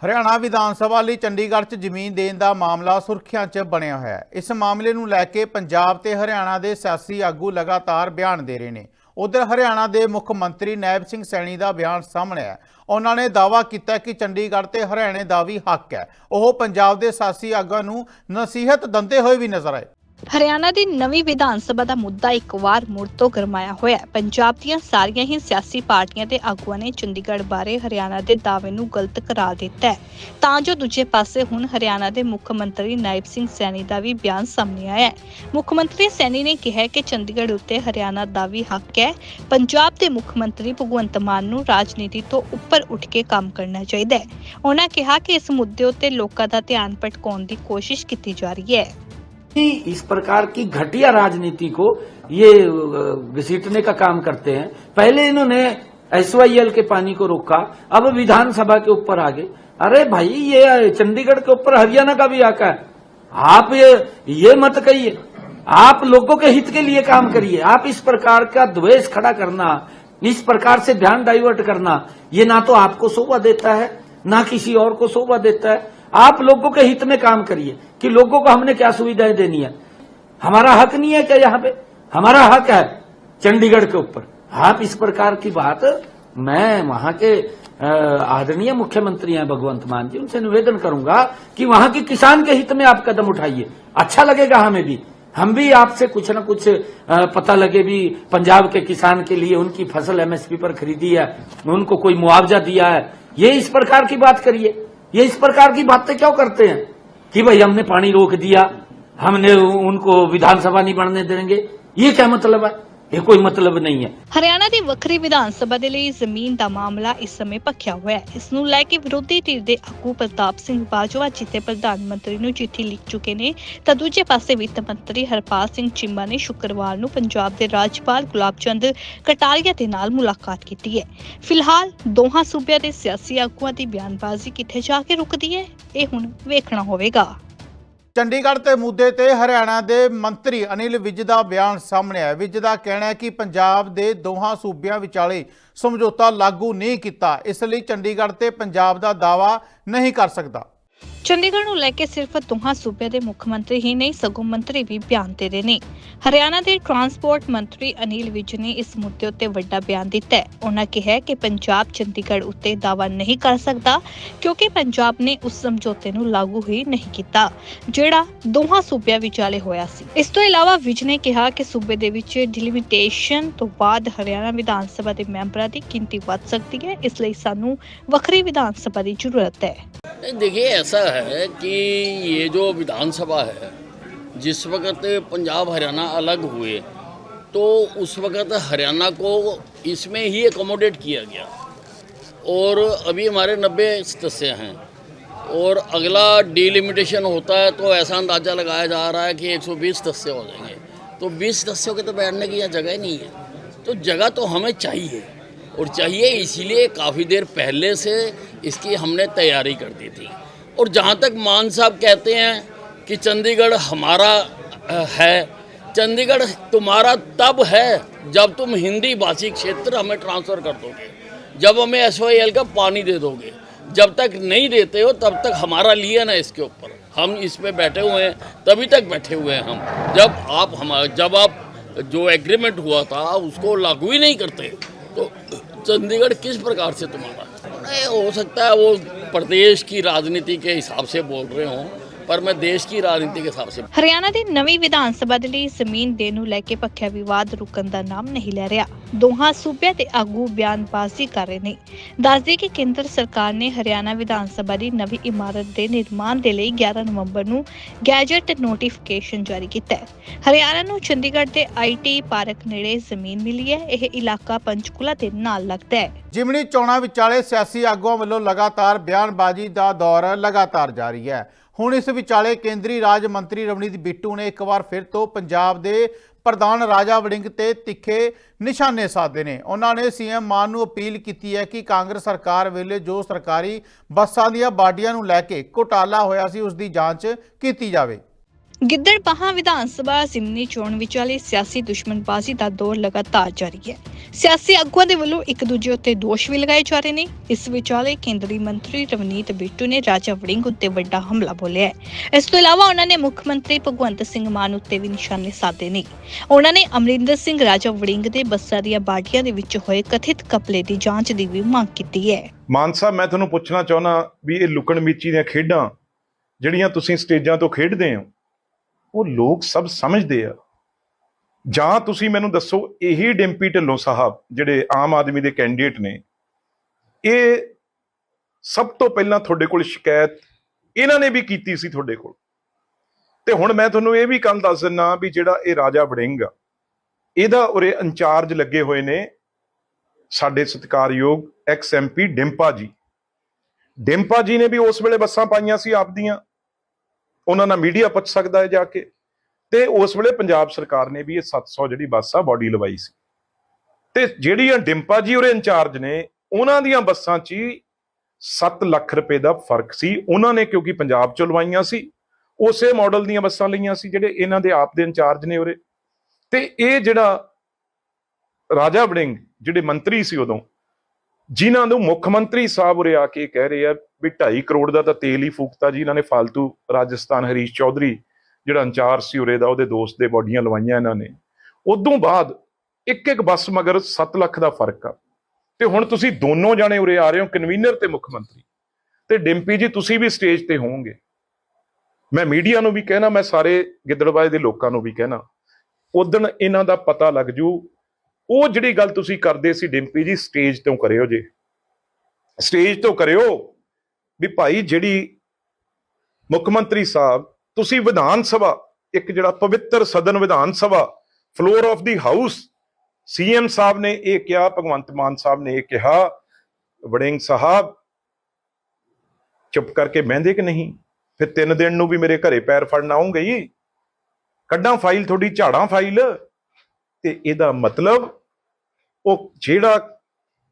ਹਰਿਆਣਾ ਵਿਧਾਨ ਸਭਾ ਲਈ ਚੰਡੀਗੜ੍ਹ 'ਚ ਜ਼ਮੀਨ ਦੇਣ ਦਾ ਮਾਮਲਾ ਸੁਰਖੀਆਂ 'ਚ ਬਣਿਆ ਹੋਇਆ ਹੈ। ਇਸ ਮਾਮਲੇ ਨੂੰ ਲੈ ਕੇ ਪੰਜਾਬ ਤੇ ਹਰਿਆਣਾ ਦੇ ਸਿਆਸੀ ਆਗੂ ਲਗਾਤਾਰ ਬਿਆਨ ਦੇ ਰਹੇ ਨੇ। ਉਧਰ ਹਰਿਆਣਾ ਦੇ ਮੁੱਖ ਮੰਤਰੀ ਨੈਬ ਸਿੰਘ ਸੈਣੀ ਦਾ ਬਿਆਨ ਸਾਹਮਣੇ ਆਇਆ ਉਹਨਾਂ ਨੇ ਦਾਅਵਾ ਕੀਤਾ ਕਿ ਚੰਡੀਗੜ੍ਹ ਤੇ ਹਰਿਆਣੇ ਦਾ ਵੀ ਹੱਕ ਹੈ। ਉਹ ਪੰਜਾਬ ਦੇ ਸਿਆਸੀ ਆਗੂਆਂ ਨੂੰ ਨਸੀਹਤ ਦਿੰਦੇ ਹੋਏ ਵੀ ਨਜ਼ਰ ਆਏ। ਹਰਿਆਣਾ ਦੀ ਨਵੀਂ ਵਿਧਾਨ ਸਭਾ ਦਾ ਮੁੱਦਾ ਇੱਕ ਵਾਰ ਮੁੜ ਤੋਂ ਗਰਮਾਇਆ ਹੋਇਆ ਹੈ। ਪੰਜਾਬ ਦੀਆਂ ਸਾਰੀਆਂ ਹੀ ਸਿਆਸੀ ਪਾਰਟੀਆਂ ਦੇ ਆਗੂਆਂ ਨੇ ਚੰਡੀਗੜ੍ਹ ਬਾਰੇ ਹਰਿਆਣਾ ਦੇ ਦਾਅਵੇ ਨੂੰ ਗਲਤ ਕਰਾਰ ਦਿੱਤਾ ਹੈ। ਤਾਂ ਜੋ ਦੂਜੇ ਪਾਸੇ ਹੁਣ ਹਰਿਆਣਾ ਦੇ ਮੁੱਖ ਮੰਤਰੀ ਨਾਇਬ ਸਿੰਘ ਸੈਣੀ ਦਾ ਵੀ ਬਿਆਨ ਸਾਹਮਣੇ ਆਇਆ ਹੈ। ਮੁੱਖ ਮੰਤਰੀ ਸੈਣੀ ਨੇ ਕਿਹਾ ਕਿ ਚੰਡੀਗੜ੍ਹ ਉੱਤੇ ਹਰਿਆਣਾ ਦਾ ਵੀ ਹੱਕ ਹੈ। ਪੰਜਾਬ ਦੇ ਮੁੱਖ ਮੰਤਰੀ ਭਗਵੰਤ ਮਾਨ ਨੂੰ ਰਾਜਨੀਤੀ ਤੋਂ ਉੱਪਰ ਉੱਠ ਕੇ ਕੰਮ ਕਰਨਾ ਚਾਹੀਦਾ ਹੈ। ਉਹਨਾਂ ਕਿਹਾ ਕਿ ਇਸ ਮੁੱਦੇ ਉੱਤੇ ਲੋਕਾਂ ਦਾ ਧਿਆਨ ਭਟਕਾਉਣ ਦੀ ਕੋਸ਼ਿਸ਼ ਕੀਤੀ ਜਾ ਰਹੀ ਹੈ। इस प्रकार की घटिया राजनीति को ये घसीटने का काम करते हैं। पहले इन्होंने एसवाईएल के पानी को रोका, अब विधानसभा के ऊपर आ गए अरे भाई, ये चंडीगढ़ के ऊपर हरियाणा का भी आका है। आप ये ये मत कहिए। आप लोगों के हित के लिए काम करिए। आप इस प्रकार का द्वेष खड़ा करना, इस प्रकार से ध्यान डाइवर्ट करना, ये ना तो आपको शोभा देता है, ना किसी और को शोभा देता है। आप लोगों के हित में काम करिए कि लोगों को हमने क्या सुविधाएँ देनी है। हमारा हक नहीं है क्या यहाँ पे? हमारा हक है चंडीगढ़ के ऊपर। आप इस प्रकार की बात, मैं वहाँ के आदरणीय मुख्यमंत्री हैं, भगवंत मान जी, उनसे निवेदन करूँगा कि वहाँ के किसान के हित में आप कदम उठाइए। अच्छा लगेगा हमें भी। हम भी आपसे कुछ न कुछ पता लगे भी पंजाब के किसान के लिए उनकी फ़सल एमएसपी पर खरीदी है, उनको कोई मुआवजा दिया है। ये इस प्रकार की बात करिए। ये इस प्रकार की बातें क्यों करते हैं कि भाई हमने पानी रोक दिया हमने उनको विधानसभा नहीं बढ़ने देंगे ये क्या मतलब है ਇਹ ਕੋਈ ਮਤਲਬ ਨਹੀਂ ਹੈ। ਹਰਿਆਣਾ ਦੀ ਵੱਖਰੀ ਵਿਧਾਨ ਸਭਾ ਦੇ ਲਈ ਜ਼ਮੀਨ ਦਾ ਮਾਮਲਾ ਇਸ ਸਮੇਂ ਭਖਿਆ ਹੋਇਆ ਹੈ। ਇਸ ਨੂੰ ਲੈ ਕੇ ਵਿਰੋਧੀ ਧਿਰ ਦੇ ਆਗੂ ਪ੍ਰਤਾਪ ਸਿੰਘ ਬਾਜਵਾ ਜਿੱਤੇ ਪ੍ਰਧਾਨ ਮੰਤਰੀ ਨੂੰ ਚਿੱਠੀ ਲਿਖ ਚੁੱਕੇ ਨੇ, ਤਾਂ ਦੂਜੇ ਪਾਸੇ ਵਿੱਤ ਮੰਤਰੀ ਹਰਪਾਲ ਸਿੰਘ ਚੀਮਾ ਨੇ ਸ਼ੁੱਕਰਵਾਰ ਨੂੰ ਪੰਜਾਬ ਦੇ ਰਾਜਪਾਲ ਗੁਲਾਬ ਚੰਦ ਕਟਾਰੀਆ ਦੇ ਨਾਲ ਮੁਲਾਕਾਤ ਕੀਤੀ ਹੈ। ਫਿਲਹਾਲ ਦੋਹਾਂ ਸੂਬਿਆਂ ਦੇ ਸਿਆਸੀ ਆਗੂਆਂ ਦੀ ਬਿਆਨਬਾਜ਼ੀ ਕਿੱਥੇ ਜਾ ਕੇ ਰੁਕਦੀ ਹੈ, ਇਹ ਹੁਣ ਵੇਖਣਾ ਹੋਵੇਗਾ। ਚੰਡੀਗੜ੍ਹ ਤੇ ਮੁੱਦੇ ਤੇ ਹਰਿਆਣਾ ਦੇ ਮੰਤਰੀ ਅਨਿਲ ਵਿਜ ਦਾ ਬਿਆਨ ਸਾਹਮਣੇ ਆਇਆ। ਵਿਜ ਦਾ ਕਹਿਣਾ ਹੈ ਕਿ ਪੰਜਾਬ ਦੇ ਦੋਹਾਂ ਸੂਬਿਆਂ ਵਿਚਾਲੇ ਸਮਝੌਤਾ ਲਾਗੂ ਨਹੀਂ ਕੀਤਾ, ਇਸ ਲਈ ਚੰਡੀਗੜ੍ਹ ਤੇ ਪੰਜਾਬ ਦਾ ਦਾਵਾ ਨਹੀਂ ਕਰ ਸਕਦਾ। ਚੰਡੀਗੜ੍ਹ ਨੂੰ ਲੈ ਕੇ ਸਿਰਫ ਦੋਹਾਂ ਸੂਬਿਆਂ ਦੇ ਮੁੱਖ ਮੰਤਰੀ ਹੀ ਨਹੀਂ ਸਗੋਂ ਮੰਤਰੀ ਵੀ ਬਿਆਨ ਦੇ ਰਹੇ ਨੇ ਹਰਿਆਣਾ ਦੇ ਟਰਾਂਸਪੋਰਟ ਮੰਤਰੀ ਅਨਿਲ ਵਿਜ ਨੇ ਇਸ ਮੁੱਦੇ ਉੱਤੇ ਵੱਡਾ ਬਿਆਨ ਦਿੱਤਾ ਹੈ ਉਹਨਾਂ ਕਿਹਾ ਕਿ ਪੰਜਾਬ ਚੰਡੀਗੜ੍ਹ ਉੱਤੇ ਦਾਅਵਾ ਨਹੀਂ ਕਰ ਸਕਦਾ ਕਿਉਂਕਿ ਪੰਜਾਬ ਨੇ ਉਸ ਸਮਝੌਤੇ ਨੂੰ ਲਾਗੂ ਹੀ ਨਹੀਂ ਕੀਤਾ ਜਿਹੜਾ ਦੋਹਾਂ ਸੂਬਿਆਂ ਵਿਚਾਲੇ ਹੋਇਆ ਸੀ ਇਸ ਤੋਂ ਇਲਾਵਾ ਵਿਜ ਨੇ ਕਿਹਾ ਕਿ ਸੂਬੇ ਦੇ ਵਿੱਚ ਡਿਲੀਮਿਟੇਸ਼ਨ ਤੋਂ ਬਾਅਦ ਹਰਿਆਣਾ ਵਿਧਾਨ ਸਭਾ ਦੇ ਮੈਂਬਰਾਂ ਦੀ ਗਿਣਤੀ ਵੱਧ ਸਕਦੀ ਹੈ ਇਸ ਲਈ ਸਾਨੂੰ ਵੱਖਰੀ ਵਿਧਾਨ ਸਭਾ ਦੀ ਜ਼ਰੂਰਤ ਹੈ नहीं, देखिए ऐसा है कि ये जो विधानसभा है, जिस वक्त पंजाब हरियाणा अलग हुए तो उस वक्त हरियाणा को इसमें ही एकोमोडेट किया गया। और अभी हमारे नब्बे सदस्य हैं, और अगला डिलिमिटेशन होता है तो ऐसा अंदाज़ा लगाया जा रहा है कि 120 सदस्य हो जाएँगे। तो 20 सदस्यों के तो बैठने की यहाँ जगह ही नहीं है। तो जगह तो हमें चाहिए, और चाहिए इसीलिए काफ़ी देर पहले से इसकी हमने तैयारी कर दी थी। और जहाँ तक मान साहब कहते हैं कि चंडीगढ़ हमारा है। चंडीगढ़ तुम्हारा तब है जब तुम हिंदी भाषी क्षेत्र हमें ट्रांसफ़र कर दोगे। जब हमें एस का पानी दे दोगे। जब तक नहीं देते हो, तब तक हमारा लिए ना इसके ऊपर। हम इसमें बैठे हुए हैं, तभी तक बैठे हुए हैं हम। जब आप हम, जब आप जो एग्रीमेंट हुआ था, उसको लागू ही नहीं करते तो चंडीगढ़ किस प्रकार से तुम्हारा? हो सकता है वो प्रदेश की राजनीति के हिसाब से बोल रहे हों पर मैं देश की राजनीति के हिसाब से ਹਰਿਆਣਾ ਦੀ ਨਵੀਂ ਵਿਧਾਨ ਸਭਾ ਦੇ ਲਈ ਜ਼ਮੀਨ ਦੇਣ ਨੂੰ ਲੈ ਕੇ ਭਖਿਆ ਵਿਵਾਦ ਰੁਕਣ ਦਾ ਨਾਮ ਨਹੀਂ ਲੈ ਰਿਹਾ ਦੋਹਾਂ ਸੂਬਿਆਂ ਦੇ ਆਗੂ ਬਿਆਨਬਾਜ਼ੀ ਕਰ ਰਹੇ ਨੇ ਦੱਸਦੇ ਕਿ ਕੇਂਦਰ ਸਰਕਾਰ ਨੇ ਹਰਿਆਣਾ ਵਿਧਾਨ ਸਭਾ ਦੀ ਨਵੀਂ ਇਮਾਰਤ ਦੇ ਨਿਰਮਾਣ ਦੇ ਲਈ 11 ਨਵੰਬਰ ਨੂੰ ਗੈਜਟ ਨੋਟੀਫਿਕੇਸ਼ਨ ਜਾਰੀ ਕੀਤਾ ਹੈ ਹਰਿਆਣਾ ਨੂੰ ਚੰਡੀਗੜ੍ਹ ਦੇ ਆਈਟੀ ਪਾਰਕ ਨੇੜੇ ਜ਼ਮੀਨ ਮਿਲੀ ਹੈ ਇਹ ਇਲਾਕਾ ਪੰਚਕੂਲਾ ਦੇ ਨਾਲ ਲੱਗਦਾ ਹੈ ਜਿਮਣੀ ਚੋਣਾਂ ਵਿਚਾਲੇ ਸਿਆਸੀ ਆਗੂਆਂ ਵੱਲੋਂ ਲਗਾਤਾਰ ਬਿਆਨਬਾਜ਼ੀ ਦਾ ਦੌਰ ਲਗਾਤਾਰ ਜਾਰੀ ਹੈ ਹੁਣ ਇਸ ਵਿਚਾਲੇ ਕੇਂਦਰੀ ਰਾਜ ਮੰਤਰੀ ਰਵਨੀਤ ਬਿੱਟੂ ਨੇ ਇੱਕ ਵਾਰ ਫਿਰ ਤੋਂ ਪੰਜਾਬ ਦੇ ਪ੍ਰਧਾਨ ਰਾਜਾ ਵੜਿੰਗ ਤੇ ਤਿੱਖੇ ਨਿਸ਼ਾਨੇ ਸਾਧੇ ਨੇ। ਉਹਨਾਂ ਨੇ ਸੀਐਮ ਮਾਨ ਨੂੰ ਅਪੀਲ ਕੀਤੀ ਹੈ ਕਿ ਕਾਂਗਰਸ ਸਰਕਾਰ ਵੇਲੇ ਜੋ ਸਰਕਾਰੀ ਬੱਸਾਂ ਦੀਆਂ ਬਾਡੀਆਂ ਨੂੰ ਲੈ ਕੇ ਘੁਟਾਲਾ ਹੋਇਆ ਸੀ, ਉਸ ਦੀ ਜਾਂਚ ਕੀਤੀ ਜਾਵੇ। ਗਿੱਦੜਬਾਹਾ ਵਿਧਾਨ ਸਭਾ ਜ਼ਿਮਨੀ ਚੋਣ ਵਿਚਾਲੇ ਸਿਆਸੀ ਦੁਸ਼ਮਣਬਾਜ਼ੀ ਦਾ ਦੌਰ ਲਗਾਤਾਰ ਜਾਰੀ ਹੈ। ਸਿਆਸੀ ਆਗੂਆਂ ਦੇ ਵੱਲੋਂ ਇੱਕ ਦੂਜੇ ਉੱਤੇ ਦੋਸ਼ ਵੀ ਲਗਾਏ ਜਾ ਰਹੇ ਨੇ। ਇਸ ਵਿਚਾਲੇ ਕੇਂਦਰੀ ਮੰਤਰੀ ਰਵਨੀਤ ਬਿੱਟੂ ਨੇ ਰਾਜਾ ਵੜਿੰਗ ਉੱਤੇ ਵੱਡਾ ਹਮਲਾ ਬੋਲਿਆ ਹੈ। ਇਸ ਤੋਂ ਇਲਾਵਾ ਉਹਨਾਂ ਨੇ ਮੁੱਖ ਮੰਤਰੀ ਭਗਵੰਤ ਸਿੰਘ ਮਾਨ ਉੱਤੇ ਵੀ ਨਿਸ਼ਾਨੇ ਸਾਧੇ ਨੇ। ਉਹਨਾਂ ਨੇ ਅਮਰਿੰਦਰ ਸਿੰਘ, ਰਾਜਾ ਵੜਿੰਗ ਦੇ ਬੱਸਾਂ ਦੀਆਂ ਬਾਟੀਆਂ ਦੇ ਵਿੱਚ ਹੋਏ ਕਥਿਤ ਕਪਲੇ ਦੀ ਜਾਂਚ ਦੀ ਵੀ ਮੰਗ ਕੀਤੀ ਹੈ। ਮਾਨ ਸਾਹਿਬ, ਮੈਂ ਤੁਹਾਨੂੰ ਪੁੱਛਣਾ ਚਾਹੁੰਦਾ ਵੀ ਇਹ ਲੁਕਣ ਮੀਚੀ ਦੀਆਂ ਖੇਡਾਂ ਜਿਹੜੀਆਂ ਤੁਸੀਂ ਸਟੇਜਾਂ ਤੋਂ ਖੇਡਦੇ ਹੋ ਉਹ ਲੋਕ ਸਭ ਸਮਝਦੇ ਆ। ਜਾਂ ਤੁਸੀਂ ਮੈਨੂੰ ਦੱਸੋ, ਇਹੀ ਡਿੰਪੀ ਢਿੱਲੋਂ ਸਾਹਿਬ ਜਿਹੜੇ ਆਮ ਆਦਮੀ ਦੇ ਕੈਂਡੀਡੇਟ ਨੇ, ਇਹ ਸਭ ਤੋਂ ਪਹਿਲਾਂ ਤੁਹਾਡੇ ਕੋਲ ਸ਼ਿਕਾਇਤ ਇਹਨਾਂ ਨੇ ਵੀ ਕੀਤੀ ਸੀ ਤੁਹਾਡੇ ਕੋਲ। ਤੇ ਹੁਣ ਮੈਂ ਤੁਹਾਨੂੰ ਇਹ ਵੀ ਕੱਲ ਦੱਸ ਦਿੰਨਾ ਵੀ ਜਿਹੜਾ ਇਹ ਰਾਜਾ ਵੜਿੰਗ ਆ, ਇਹਦਾ ਉਰੇ ਇੰਚਾਰਜ ਲੱਗੇ ਹੋਏ ਨੇ ਸਾਡੇ ਸਤਿਕਾਰਯੋਗ ਐਕਸ ਐਮਪੀ ਡਿੰਪਾ ਜੀ। ਡਿੰਪਾ ਜੀ ਨੇ ਵੀ ਉਸ ਵੇਲੇ ਬੱਸਾਂ ਪਾਈਆਂ ਸੀ ਆਪਦੀਆਂ ਉਹਨਾਂ ਨਾਲ ਮੀਡੀਆ ਪੁੱਛ ਸਕਦਾ ਹੈ ਜਾ ਕੇ। ਤੇ ਉਸ ਵੇਲੇ ਪੰਜਾਬ ਸਰਕਾਰ ਨੇ ਵੀ ਇਹ 700 ਜਿਹੜੀ ਬੱਸ ਆ, ਬਾਡੀ ਲਵਾਈ ਸੀ। ਤੇ ਜਿਹੜੀਆਂ ਡਿੰਪਾ ਜੀ ਉਹਦੇ ਇੰਚਾਰਜ ਨੇ, ਉਹਨਾਂ ਦੀਆਂ ਬੱਸਾਂ 'ਚ ਹੀ 7 ਲੱਖ ਰੁਪਏ ਦਾ ਫ਼ਰਕ ਸੀ। ਉਹਨਾਂ ਨੇ ਕਿਉਂਕਿ ਪੰਜਾਬ 'ਚੋਂ ਲਵਾਈਆਂ ਸੀ, ਉਸੇ ਮਾਡਲ ਦੀਆਂ ਬੱਸਾਂ ਲਈਆਂ ਸੀ ਜਿਹੜੇ ਇਹਨਾਂ ਦੇ ਆਪ ਦੇ ਇੰਚਾਰਜ ਨੇ ਉਰੇ। ਤੇ ਇਹ ਜਿਹੜਾ ਰਾਜਾ ਵੜਿੰਗ, ਜਿਹੜੇ ਮੰਤਰੀ ਸੀ ਉਦੋਂ ਜਿਨ੍ਹਾਂ ਨੂੰ ਮੁੱਖ ਮੰਤਰੀ ਸਾਹਿਬ ਉਰੇ ਆ ਕੇ ਕਹਿ ਰਹੇ ਆ ਵੀ 2.5 ਕਰੋੜ ਦਾ ਤਾਂ ਤੇਲ ਹੀ ਫੂਕਤਾ ਜੀ, ਇਹਨਾਂ ਨੇ ਫालतू ਰਾਜਸਥਾਨ ਹਰੀਸ਼ ਚੌਧਰੀ ਜਿਹੜਾ ਇੰਚਾਰਜ ਸੀ ਉਰੇ ਦਾ, ਉਹਦੇ ਦੋਸਤ ਦੇ ਬਾਡੀਆਂ ਲਵਾਈਆਂ ਇਹਨਾਂ ਨੇ। ਉਦੋਂ ਬਾਅਦ ਇੱਕ ਇੱਕ ਬੱਸ ਮਗਰ 7 ਲੱਖ ਦਾ ਫ਼ਰਕ ਆ। ਤੇ ਹੁਣ ਤੁਸੀਂ ਦੋਨੋਂ ਜਾਣੇ ਉਰੇ ਆ ਰਹੇ ਹੋ, ਕਨਵੀਨਰ ਤੇ ਮੁੱਖ ਮੰਤਰੀ। ਤੇ ਡਿੰਪੀ ਜੀ, ਤੁਸੀਂ ਵੀ ਸਟੇਜ ਤੇ ਹੋਵੋਗੇ। ਮੈਂ ਮੀਡੀਆ ਨੂੰ ਵੀ ਕਹਿਣਾ, ਮੈਂ ਸਾਰੇ ਗਿੱਦੜਬਾਏ ਦੇ ਲੋਕਾਂ ਨੂੰ ਵੀ ਕਹਿਣਾ ਉਦਣ ਇਹਨਾਂ ਦਾ ਪਤਾ ਲੱਗ ਜੂ ਉਹ ਜਿਹੜੀ ਗੱਲ ਤੁਸੀਂ ਕਰਦੇ ਸੀ ਡਿੰਪੀ ਜੀ ਸਟੇਜ ਤੋਂ ਕਰਿਓ ਜੇ। ਸਟੇਜ ਤੋਂ ਕਰਿਓ ਵੀ ਭਾਈ ਜਿਹੜੀ ਮੁੱਖ ਮੰਤਰੀ ਸਾਹਿਬ, ਤੁਸੀਂ ਵਿਧਾਨ ਸਭਾ, ਇੱਕ ਜਿਹੜਾ ਪਵਿੱਤਰ ਸਦਨ Vidhan Sabha floor of the house CM ਸਾਹਿਬ ਨੇ ਇਹ ਕਿਹਾ, ਭਗਵੰਤ ਮਾਨ ਸਾਹਿਬ ਨੇ ਇਹ ਕਿਹਾ, ਵੜਿੰਗ ਸਾਹਿਬ, ਚੁੱਪ ਕਰਕੇ ਬਹਿੰਦੇ ਕਿ ਨਹੀਂ? ਫਿਰ ਤਿੰਨ ਦਿਨ ਨੂੰ ਵੀ ਮੇਰੇ ਘਰੇ ਪੈਰ ਫੜਨ ਆਉਂਗੇ ਹੀ ਕੱਢਾਂ ਫਾਈਲ ਤੁਹਾਡੀ ਝਾੜਾਂ ਫਾਈਲ ਤੇ ਇਹਦਾ ਮਤਲਬ ਉਹ ਜਿਹੜਾ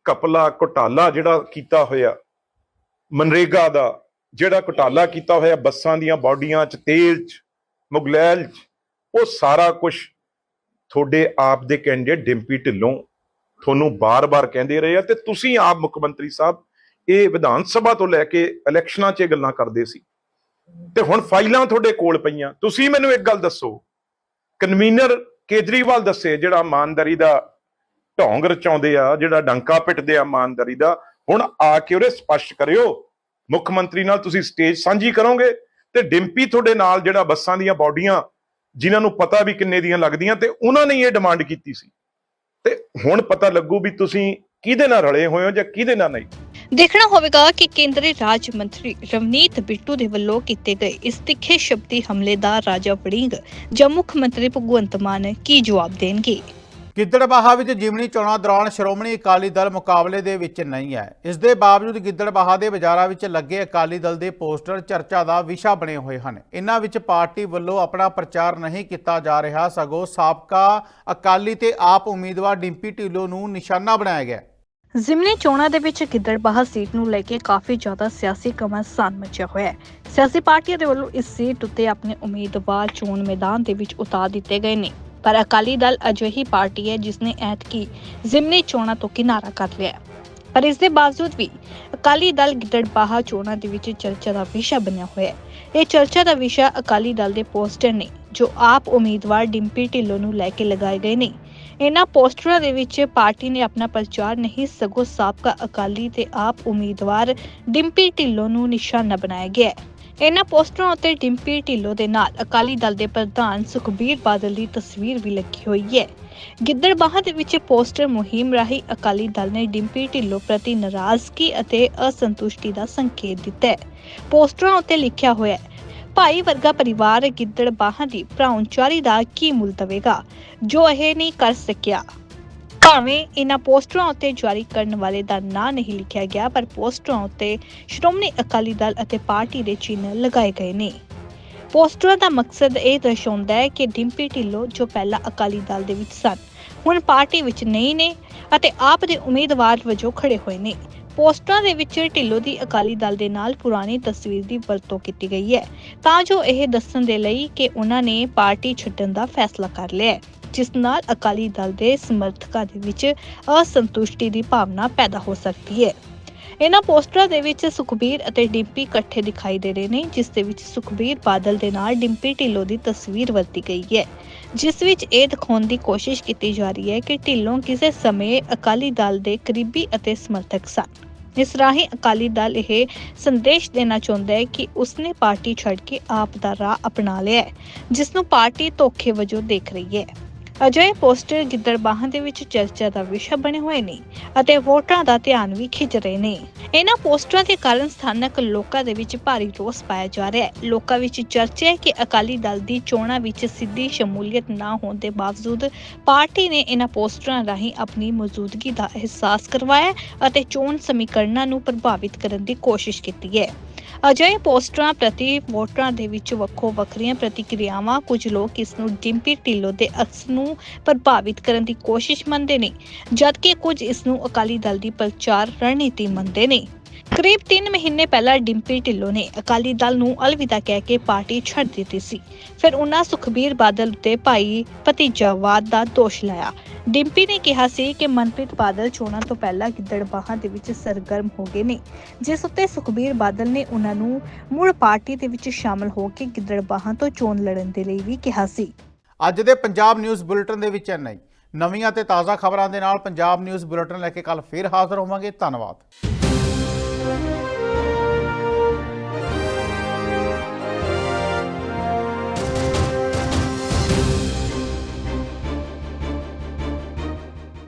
ਕਪਲਾ ਘੁਟਾਲਾ ਜਿਹੜਾ ਕੀਤਾ ਹੋਇਆ, ਮਨਰੇਗਾ ਦਾ, ਜਿਹੜਾ ਘੁਟਾਲਾ ਕੀਤਾ ਹੋਇਆ ਬੱਸਾਂ ਦੀਆਂ ਬਾਡੀਆਂ 'ਚ, ਤੇਲ 'ਚ, ਮੁਗਲੈਲ 'ਚ, ਉਹ ਸਾਰਾ ਕੁਝ ਤੁਹਾਡੇ ਆਪ ਦੇ ਕੈਂਡੀਡੇਟ ਡਿੰਪੀ ਢਿੱਲੋਂ ਤੁਹਾਨੂੰ ਬਾਰ-ਬਾਰ ਕਹਿੰਦੇ ਰਹੇ ਆ ਤੇ ਤੁਸੀਂ ਆਪ ਮੁੱਖ ਮੰਤਰੀ ਸਾਹਿਬ ਇਹ ਵਿਧਾਨ ਸਭਾ ਤੋਂ ਲੈ ਕੇ ਇਲੈਕਸ਼ਨਾਂ 'ਚ ਇਹ ਗੱਲਾਂ ਕਰਦੇ ਸੀ। ਤੇ ਹੁਣ ਫਾਈਲਾਂ ਤੁਹਾਡੇ ਕੋਲ ਪਈਆਂ। ਤੁਸੀਂ ਮੈਨੂੰ ਇੱਕ ਗੱਲ ਦੱਸੋ, ਕਨਵੀਨਰ ਕੇਜਰੀਵਾਲ ਦੱਸੇ ਜਿਹੜਾ ਇਮਾਨਦਾਰੀ ਦਾ ਢੋਂਗ ਰਚਾਉਂਦੇ ਆ, ਜਿਹੜਾ ਡੰਕਾ ਪਿੱਟਦੇ ਆ ਇਮਾਨਦਾਰੀ ਦਾ, ਹੁਣ ਆ ਕੇ ਉਹਦੇ ਸਪਸ਼ਟ ਕਰਿਓ। ਮੁੱਖ ਮੰਤਰੀ ਨਾਲ ਤੁਸੀਂ ਸਟੇਜ ਸਾਂਝੀ ਕਰੋਗੇ ਤੇ ਡਿੰਪੀ ਤੁਹਾਡੇ ਨਾਲ ਜਿਹੜਾ ਬੱਸਾਂ ਦੀਆਂ ਬਾਡੀਆਂ ਜਿਨ੍ਹਾਂ ਨੂੰ ਪਤਾ ਵੀ ਕਿੰਨੇ ਦੀਆਂ ਲੱਗਦੀਆਂ ਤੇ ਉਹਨਾਂ ਨੇ ਇਹ ਡਿਮਾਂਡ ਕੀਤੀ ਸੀ। ਤੇ ਹੁਣ ਪਤਾ ਲੱਗੂ ਵੀ ਤੁਸੀਂ ਕਿਹਦੇ ਨਾਲ ਰਲੇ ਹੋਏ ਹੋ ਜਾਂ ਕਿਹਦੇ ਨਾਲ ਨਹੀਂ। ਦੇਖਣਾ ਹੋਵੇਗਾ ਕਿ ਕੇਂਦਰੀ ਰਾਜ ਮੰਤਰੀ ਰਵਨੀਤ ਬਿੱਟੂ ਦੇ ਵੱਲੋਂ ਕੀਤੇ ਗਏ ਇਸ ਤਿੱਖੇ ਸ਼ਬਦੀ ਹਮਲੇ ਦਾ ਰਾਜਾ ਵੜਿੰਗ ਜਾਂ ਮੁੱਖ ਮੰਤਰੀ ਭਗਵੰਤ ਮਾਨ ਕੀ ਜਵਾਬ ਦੇਣਗੇ? ਗਿੱਦੜਬਾਹਾ ਵਿੱਚ ਜਿਮਣੀ ਚੋਣਾਂ ਦੌਰਾਨ ਸ਼੍ਰੋਮਣੀ ਅਕਾਲੀ ਦਲ ਮੁਕਾਬਲੇ ਦੇ ਵਿੱਚ ਨਹੀਂ ਹੈ। ਇਸ ਦੇ ਬਾਵਜੂਦ ਗਿੱਦੜਬਾਹਾ ਦੇ ਬਾਜ਼ਾਰਾਂ ਵਿੱਚ ਲੱਗੇ ਅਕਾਲੀ ਦਲ ਦੇ ਪੋਸਟਰ ਚਰਚਾ ਦਾ ਵਿਸ਼ਾ ਬਣੇ ਹੋਏ ਹਨ। ਇਨ੍ਹਾਂ ਵਿੱਚ ਪਾਰਟੀ ਵੱਲੋਂ ਆਪਣਾ ਪ੍ਰਚਾਰ ਨਹੀਂ ਕੀਤਾ ਜਾ ਰਿਹਾ, ਸਗੋਂ ਸਾਬਕਾ ਅਕਾਲੀ ਤੇ ਆਪ ਉਮੀਦਵਾਰ ਡਿੰਪੀ ਢਿੱਲੋਂ ਨੂੰ ਨਿਸ਼ਾਨਾ ਬਣਾਇਆ ਗਿਆ। ਜ਼ਿਮਨੀ ਚੋਣਾਂ ਦੇ ਵਿੱਚ ਗਿੱਦੜਬਾਹਾ ਸੀਟ ਨੂੰ ਲੈ ਕੇ ਕਾਫੀ ਜ਼ਿਆਦਾ ਸਿਆਸੀ ਘਮਾਸਾਨ ਮਚਿਆ ਹੋਇਆ ਹੈ। ਸਿਆਸੀ ਪਾਰਟੀਆਂ ਦੇ ਵੱਲੋਂ ਇਸ ਸੀਟ ਉੱਤੇ ਆਪਣੇ ਉਮੀਦਵਾਰ ਚੋਣ ਮੈਦਾਨ ਦੇ ਵਿੱਚ ਉਤਾਰ ਦਿੱਤੇ ਗਏ ਨੇ। ਪਰ ਅਕਾਲੀ ਦਲ ਅਜਿਹੀ ਪਾਰਟੀ ਹੈ ਜਿਸ ਨੇ ਐਤਕੀ ਜ਼ਿਮਨੀ ਚੋਣਾਂ ਤੋਂ ਕਿਨਾਰਾ ਕਰ ਲਿਆ ਪਰ ਇਸ ਦੇ ਬਾਵਜੂਦ ਵੀ ਅਕਾਲੀ ਦਲ ਗਿੱਦੜਬਾਹਾ ਚੋਣਾਂ ਦੇ ਵਿੱਚ ਚਰਚਾ ਦਾ ਵਿਸ਼ਾ ਬਣਿਆ ਹੋਇਆ ਹੈ। ਇਹ ਚਰਚਾ ਦਾ ਵਿਸ਼ਾ ਅਕਾਲੀ ਦਲ ਦੇ ਪੋਸਟਰ ਨੇ, ਜੋ ਆਪ ਉਮੀਦਵਾਰ ਡਿੰਪੀ ਢਿੱਲੋਂ ਨੂੰ ਲੈ ਕੇ ਲਗਾਏ ਗਏ ਨੇ। ਇਹਨਾਂ ਪੋਸਟਰਾਂ ਦੇ ਵਿੱਚ ਪਾਰਟੀ ਨੇ ਆਪਣਾ ਪ੍ਰਚਾਰ ਨਹੀਂ ਸਗੋਂ ਸਾਬਕਾ ਅਕਾਲੀ ਤੇ ਆਪ ਉਮੀਦਵਾਰ ਡਿੰਪੀ ਢਿੱਲੋਂ ਨੂੰ ਨਿਸ਼ਾਨਾ ਬਣਾਇਆ ਗਿਆ ਹੈ। ਇਹਨਾਂ ਪੋਸਟਰਾਂ ਉੱਤੇ ਡਿੰਪੀ ਢਿੱਲੋਂ ਦੇ ਨਾਲ ਅਕਾਲੀ ਦਲ ਦੇ ਪ੍ਰਧਾਨ ਸੁਖਬੀਰ ਬਾਦਲ ਦੀ ਤਸਵੀਰ ਵੀ ਲੱਗੀ ਹੋਈ ਹੈ। ਗਿੱਦੜਬਾਹਾ ਦੇ ਵਿੱਚ ਪੋਸਟਰ ਮੁਹਿੰਮ ਰਾਹੀਂ ਅਕਾਲੀ ਦਲ ਨੇ ਡਿੰਪੀ ਢਿੱਲੋਂ ਪ੍ਰਤੀ ਨਾਰਾਜ਼ਗੀ ਅਤੇ ਅਸੰਤੁਸ਼ਟੀ ਦਾ ਸੰਕੇਤ ਦਿੱਤਾ ਹੈ। ਪੋਸਟਰਾਂ ਉੱਤੇ ਲਿਖਿਆ ਹੋਇਆ ਹੈ ਭਾਈ ਵਰਗਾ ਪਰਿਵਾਰ ਗਿੱਦੜਬਾਹਾ ਦੀ ਪ੍ਰਾਹੁਣਚਾਰੀ ਦਾ ਕੀ ਮੁੱਲ ਦੇਵੇਗਾ? ਜੋ ਇਹ ਨਹੀਂ ਕਰ ਸਕਿਆ। ਭਾਵੇਂ ਇਹਨਾਂ ਪੋਸਟਰਾਂ ਉੱਤੇ ਜਾਰੀ ਕਰਨ ਵਾਲੇ ਦਾ ਨਾਂ ਨਹੀਂ ਲਿਖਿਆ ਗਿਆ, ਪਰ ਪੋਸਟਰਾਂ ਉੱਤੇ ਸ਼੍ਰੋਮਣੀ ਅਕਾਲੀ ਦਲ ਅਤੇ ਪਾਰਟੀ ਦੇ ਚਿੰਨ੍ਹ ਲਗਾਏ ਗਏ ਨੇ। ਪੋਸਟਰਾਂ ਦਾ ਮਕਸਦ ਇਹ ਦਰਸਾਉਂਦਾ ਹੈ ਕਿ ਡਿੰਪੀ ਢਿੱਲੋਂ ਜੋ ਪਹਿਲਾਂ ਅਕਾਲੀ ਦਲ ਦੇ ਵਿੱਚ ਸਨ, ਹੁਣ ਪਾਰਟੀ ਵਿੱਚ ਨਹੀਂ ਨੇ ਅਤੇ ਆਪ ਦੇ ਉਮੀਦਵਾਰ ਵਜੋਂ ਖੜੇ ਹੋਏ ਨੇ। ਪੋਸਟਰਾਂ ਦੇ ਵਿੱਚ ਢਿੱਲੋਂ ਦੀ ਅਕਾਲੀ ਦਲ ਦੇ ਨਾਲ ਪੁਰਾਣੀ ਤਸਵੀਰ ਦੀ ਵਰਤੋਂ ਕੀਤੀ ਗਈ ਹੈ। ਤਾਂ ਜੋ ਇਹ ਦੱਸਣ ਦੇ ਲਈ ਕਿ ਉਹਨਾਂ ਨੇ ਪਾਰਟੀ ਛੱਡਣ ਦਾ ਫੈਸਲਾ ਕਰ ਲਿਆ ਹੈ, ਜਿਸ ਨਾਲ ਅਕਾਲੀ ਦਲ ਦੇ ਸਮਰਥਕਾਂ ਦੇ ਵਿੱਚ ਅਸੰਤੁਸ਼ਟੀ ਦੀ ਭਾਵਨਾ ਪੈਦਾ ਹੋ ਸਕਦੀ ਹੈ। ਇਹਨਾਂ ਪੋਸਟਰਾਂ ਦੇ ਵਿੱਚ ਸੁਖਬੀਰ ਅਤੇ ਡਿੰਪੀ ਇਕੱਠੇ ਦਿਖਾਈ ਦੇ ਰਹੇ ਨੇ, ਜਿਸ ਦੇ ਵਿੱਚ ਸੁਖਬੀਰ ਬਾਦਲ ਦੇ ਨਾਲ ਡਿੰਪੀ ਢਿੱਲੋਂ ਦੀ ਤਸਵੀਰ ਵਰਤੀ ਗਈ ਹੈ। ਜਿਸ ਵਿੱਚ ਇਹ ਦਿਖਾਉਣ ਦੀ ਕੋਸ਼ਿਸ਼ ਕੀਤੀ ਜਾ ਰਹੀ ਹੈ ਕਿ ਢਿੱਲੋਂ ਕਿਸੇ ਸਮੇਂ ਅਕਾਲੀ ਦਲ ਦੇ ਕਰੀਬੀ ਅਤੇ ਸਮਰਥਕ ਸਨ। ਇਸ ਰਾਹੀਂ ਅਕਾਲੀ ਦਲ ਇਹ ਸੰਦੇਸ਼ ਦੇਣਾ ਚਾਹੁੰਦਾ ਹੈ ਕਿ ਉਸਨੇ ਪਾਰਟੀ ਛੱਡ ਕੇ ਆਪ ਦਾ ਰਾਹ ਅਪਣਾ ਲਿਆ ਹੈ ਜਿਸ ਨੂੰ ਪਾਰਟੀ ਧੋਖੇ ਵਜੋਂ ਦੇਖ ਰਹੀ ਹੈ। ਅਜਿਹੇ ਪੋਸਟਰ ਗਿੱਦੜਬਾਹਾਂ ਦੇ ਵਿੱਚ ਚਰਚਾ ਦਾ ਵਿਸ਼ਾ ਬਣੇ ਹੋਏ ਨੇ ਅਤੇ ਵੋਟਰਾਂ ਦਾ ਧਿਆਨ ਵੀ ਖਿੱਚ ਰਹੇ ਨੇ। ਇਹਨਾਂ ਪੋਸਟਰਾਂ ਦੇ ਕਾਰਨ ਸਥਾਨਕ ਲੋਕਾਂ ਦੇ ਵਿੱਚ ਭਾਰੀ ਰੋਸ ਪਾਇਆ ਜਾ ਰਿਹਾ ਹੈ। ਲੋਕਾਂ ਵਿੱਚ ਚਰਚਾ ਹੈ ਕਿ ਅਕਾਲੀ ਦਲ ਦੀ ਚੋਣਾਂ ਵਿੱਚ ਸਿੱਧੀ ਸ਼ਮੂਲੀਅਤ ਨਾ ਹੋਣ ਦੇ ਬਾਵਜੂਦ ਪਾਰਟੀ ਨੇ ਇਹਨਾਂ ਪੋਸਟਰਾਂ ਰਾਹੀਂ ਆਪਣੀ ਮੌਜੂਦਗੀ ਦਾ ਅਹਿਸਾਸ ਕਰਵਾਇਆ ਅਤੇ ਚੋਣ ਸਮੀਕਰਨਾਂ ਨੂੰ ਪ੍ਰਭਾਵਿਤ ਕਰਨ ਦੀ ਕੋਸ਼ਿਸ਼ ਕੀਤੀ ਹੈ। ਅਜਿਹੇ ਪੋਸਟਰਾਂ ਪ੍ਰਤੀ ਵੋਟਰਾਂ ਦੇ ਵਿੱਚ ਵੱਖੋ ਵੱਖਰੀਆਂ ਪ੍ਰਤੀਕਿਰਿਆਵਾਂ ਕੁਝ ਲੋਕ ਇਸ ਨੂੰ ਡਿੰਪੀ ਢਿੱਲੋਂ ਦੇ ਅਕਸ ਨੂੰ ਪ੍ਰਭਾਵਿਤ ਕਰਨ ਦੀ ਕੋਸ਼ਿਸ਼ ਮੰਨਦੇ ਨੇ, ਜਦਕਿ ਕੁਝ ਇਸ ਨੂੰ ਅਕਾਲੀ ਦਲ ਦੀ ਪ੍ਰਚਾਰ ਰਣਨੀਤੀ ਮੰਨਦੇ ਨੇ। ਕਰੀਬ 3 ਮਹੀਨੇ ਪਹਿਲਾਂ ਡਿੰਪੀ ਢਿੱਲੋਂ ਨੇ ਅਕਾਲੀ ਦਲ ਨੂੰ ਅਲਵਿਦਾ ਕਹਿ ਕੇ ਪਾਰਟੀ ਛੱਡ ਦਿੱਤੀ ਸੀ। ਫਿਰ ਉਹਨਾਂ ਸੁਖਬੀਰ ਬਾਦਲ ਉੱਤੇ ਭਾਈ ਭਤੀਜਾਵਾਦ ਦਾ ਦੋਸ਼ ਲਾਇਆ। ਡਿੰਪੀ ਨੇ ਕਿਹਾ ਸੀ ਕਿ ਮਨਪ੍ਰੀਤ ਬਾਦਲ ਚੋਣਾਂ ਤੋਂ ਪਹਿਲਾਂ ਗਿੱਦੜਬਾਹਾਂ ਦੇ ਵਿੱਚ ਸਰਗਰਮ ਹੋ ਗਏ ਨੇ, ਜਿਸ ਉੱਤੇ ਸੁਖਬੀਰ ਬਾਦਲ ਨੇ ਉਹਨਾਂ ਨੂੰ ਮੁੜ ਪਾਰਟੀ ਦੇ ਵਿੱਚ ਸ਼ਾਮਲ ਹੋ ਕੇ ਗਿੱਦੜਬਾਹਾਂ ਤੋਂ ਚੋਣ ਲੜਨ ਦੇ ਲਈ ਵੀ ਕਿਹਾ ਸੀ। ਅੱਜ ਦੇ ਪੰਜਾਬ ਨਿਊਜ਼ ਬੁਲੇਟਿਨ ਦੇ ਵਿੱਚ ਇੰਨਾ ਹੀ। ਨਵੀਆਂ ਤੇ ਤਾਜ਼ਾ ਖਬਰਾਂ ਦੇ ਨਾਲ ਪੰਜਾਬ ਨਿਊਜ਼ ਬੁਲੇਟਿਨ ਲੈ ਕੇ ਕੱਲ ਫੇਰ ਹਾਜ਼ਰ ਹੋਵਾਂਗੇ। ਧੰਨਵਾਦ।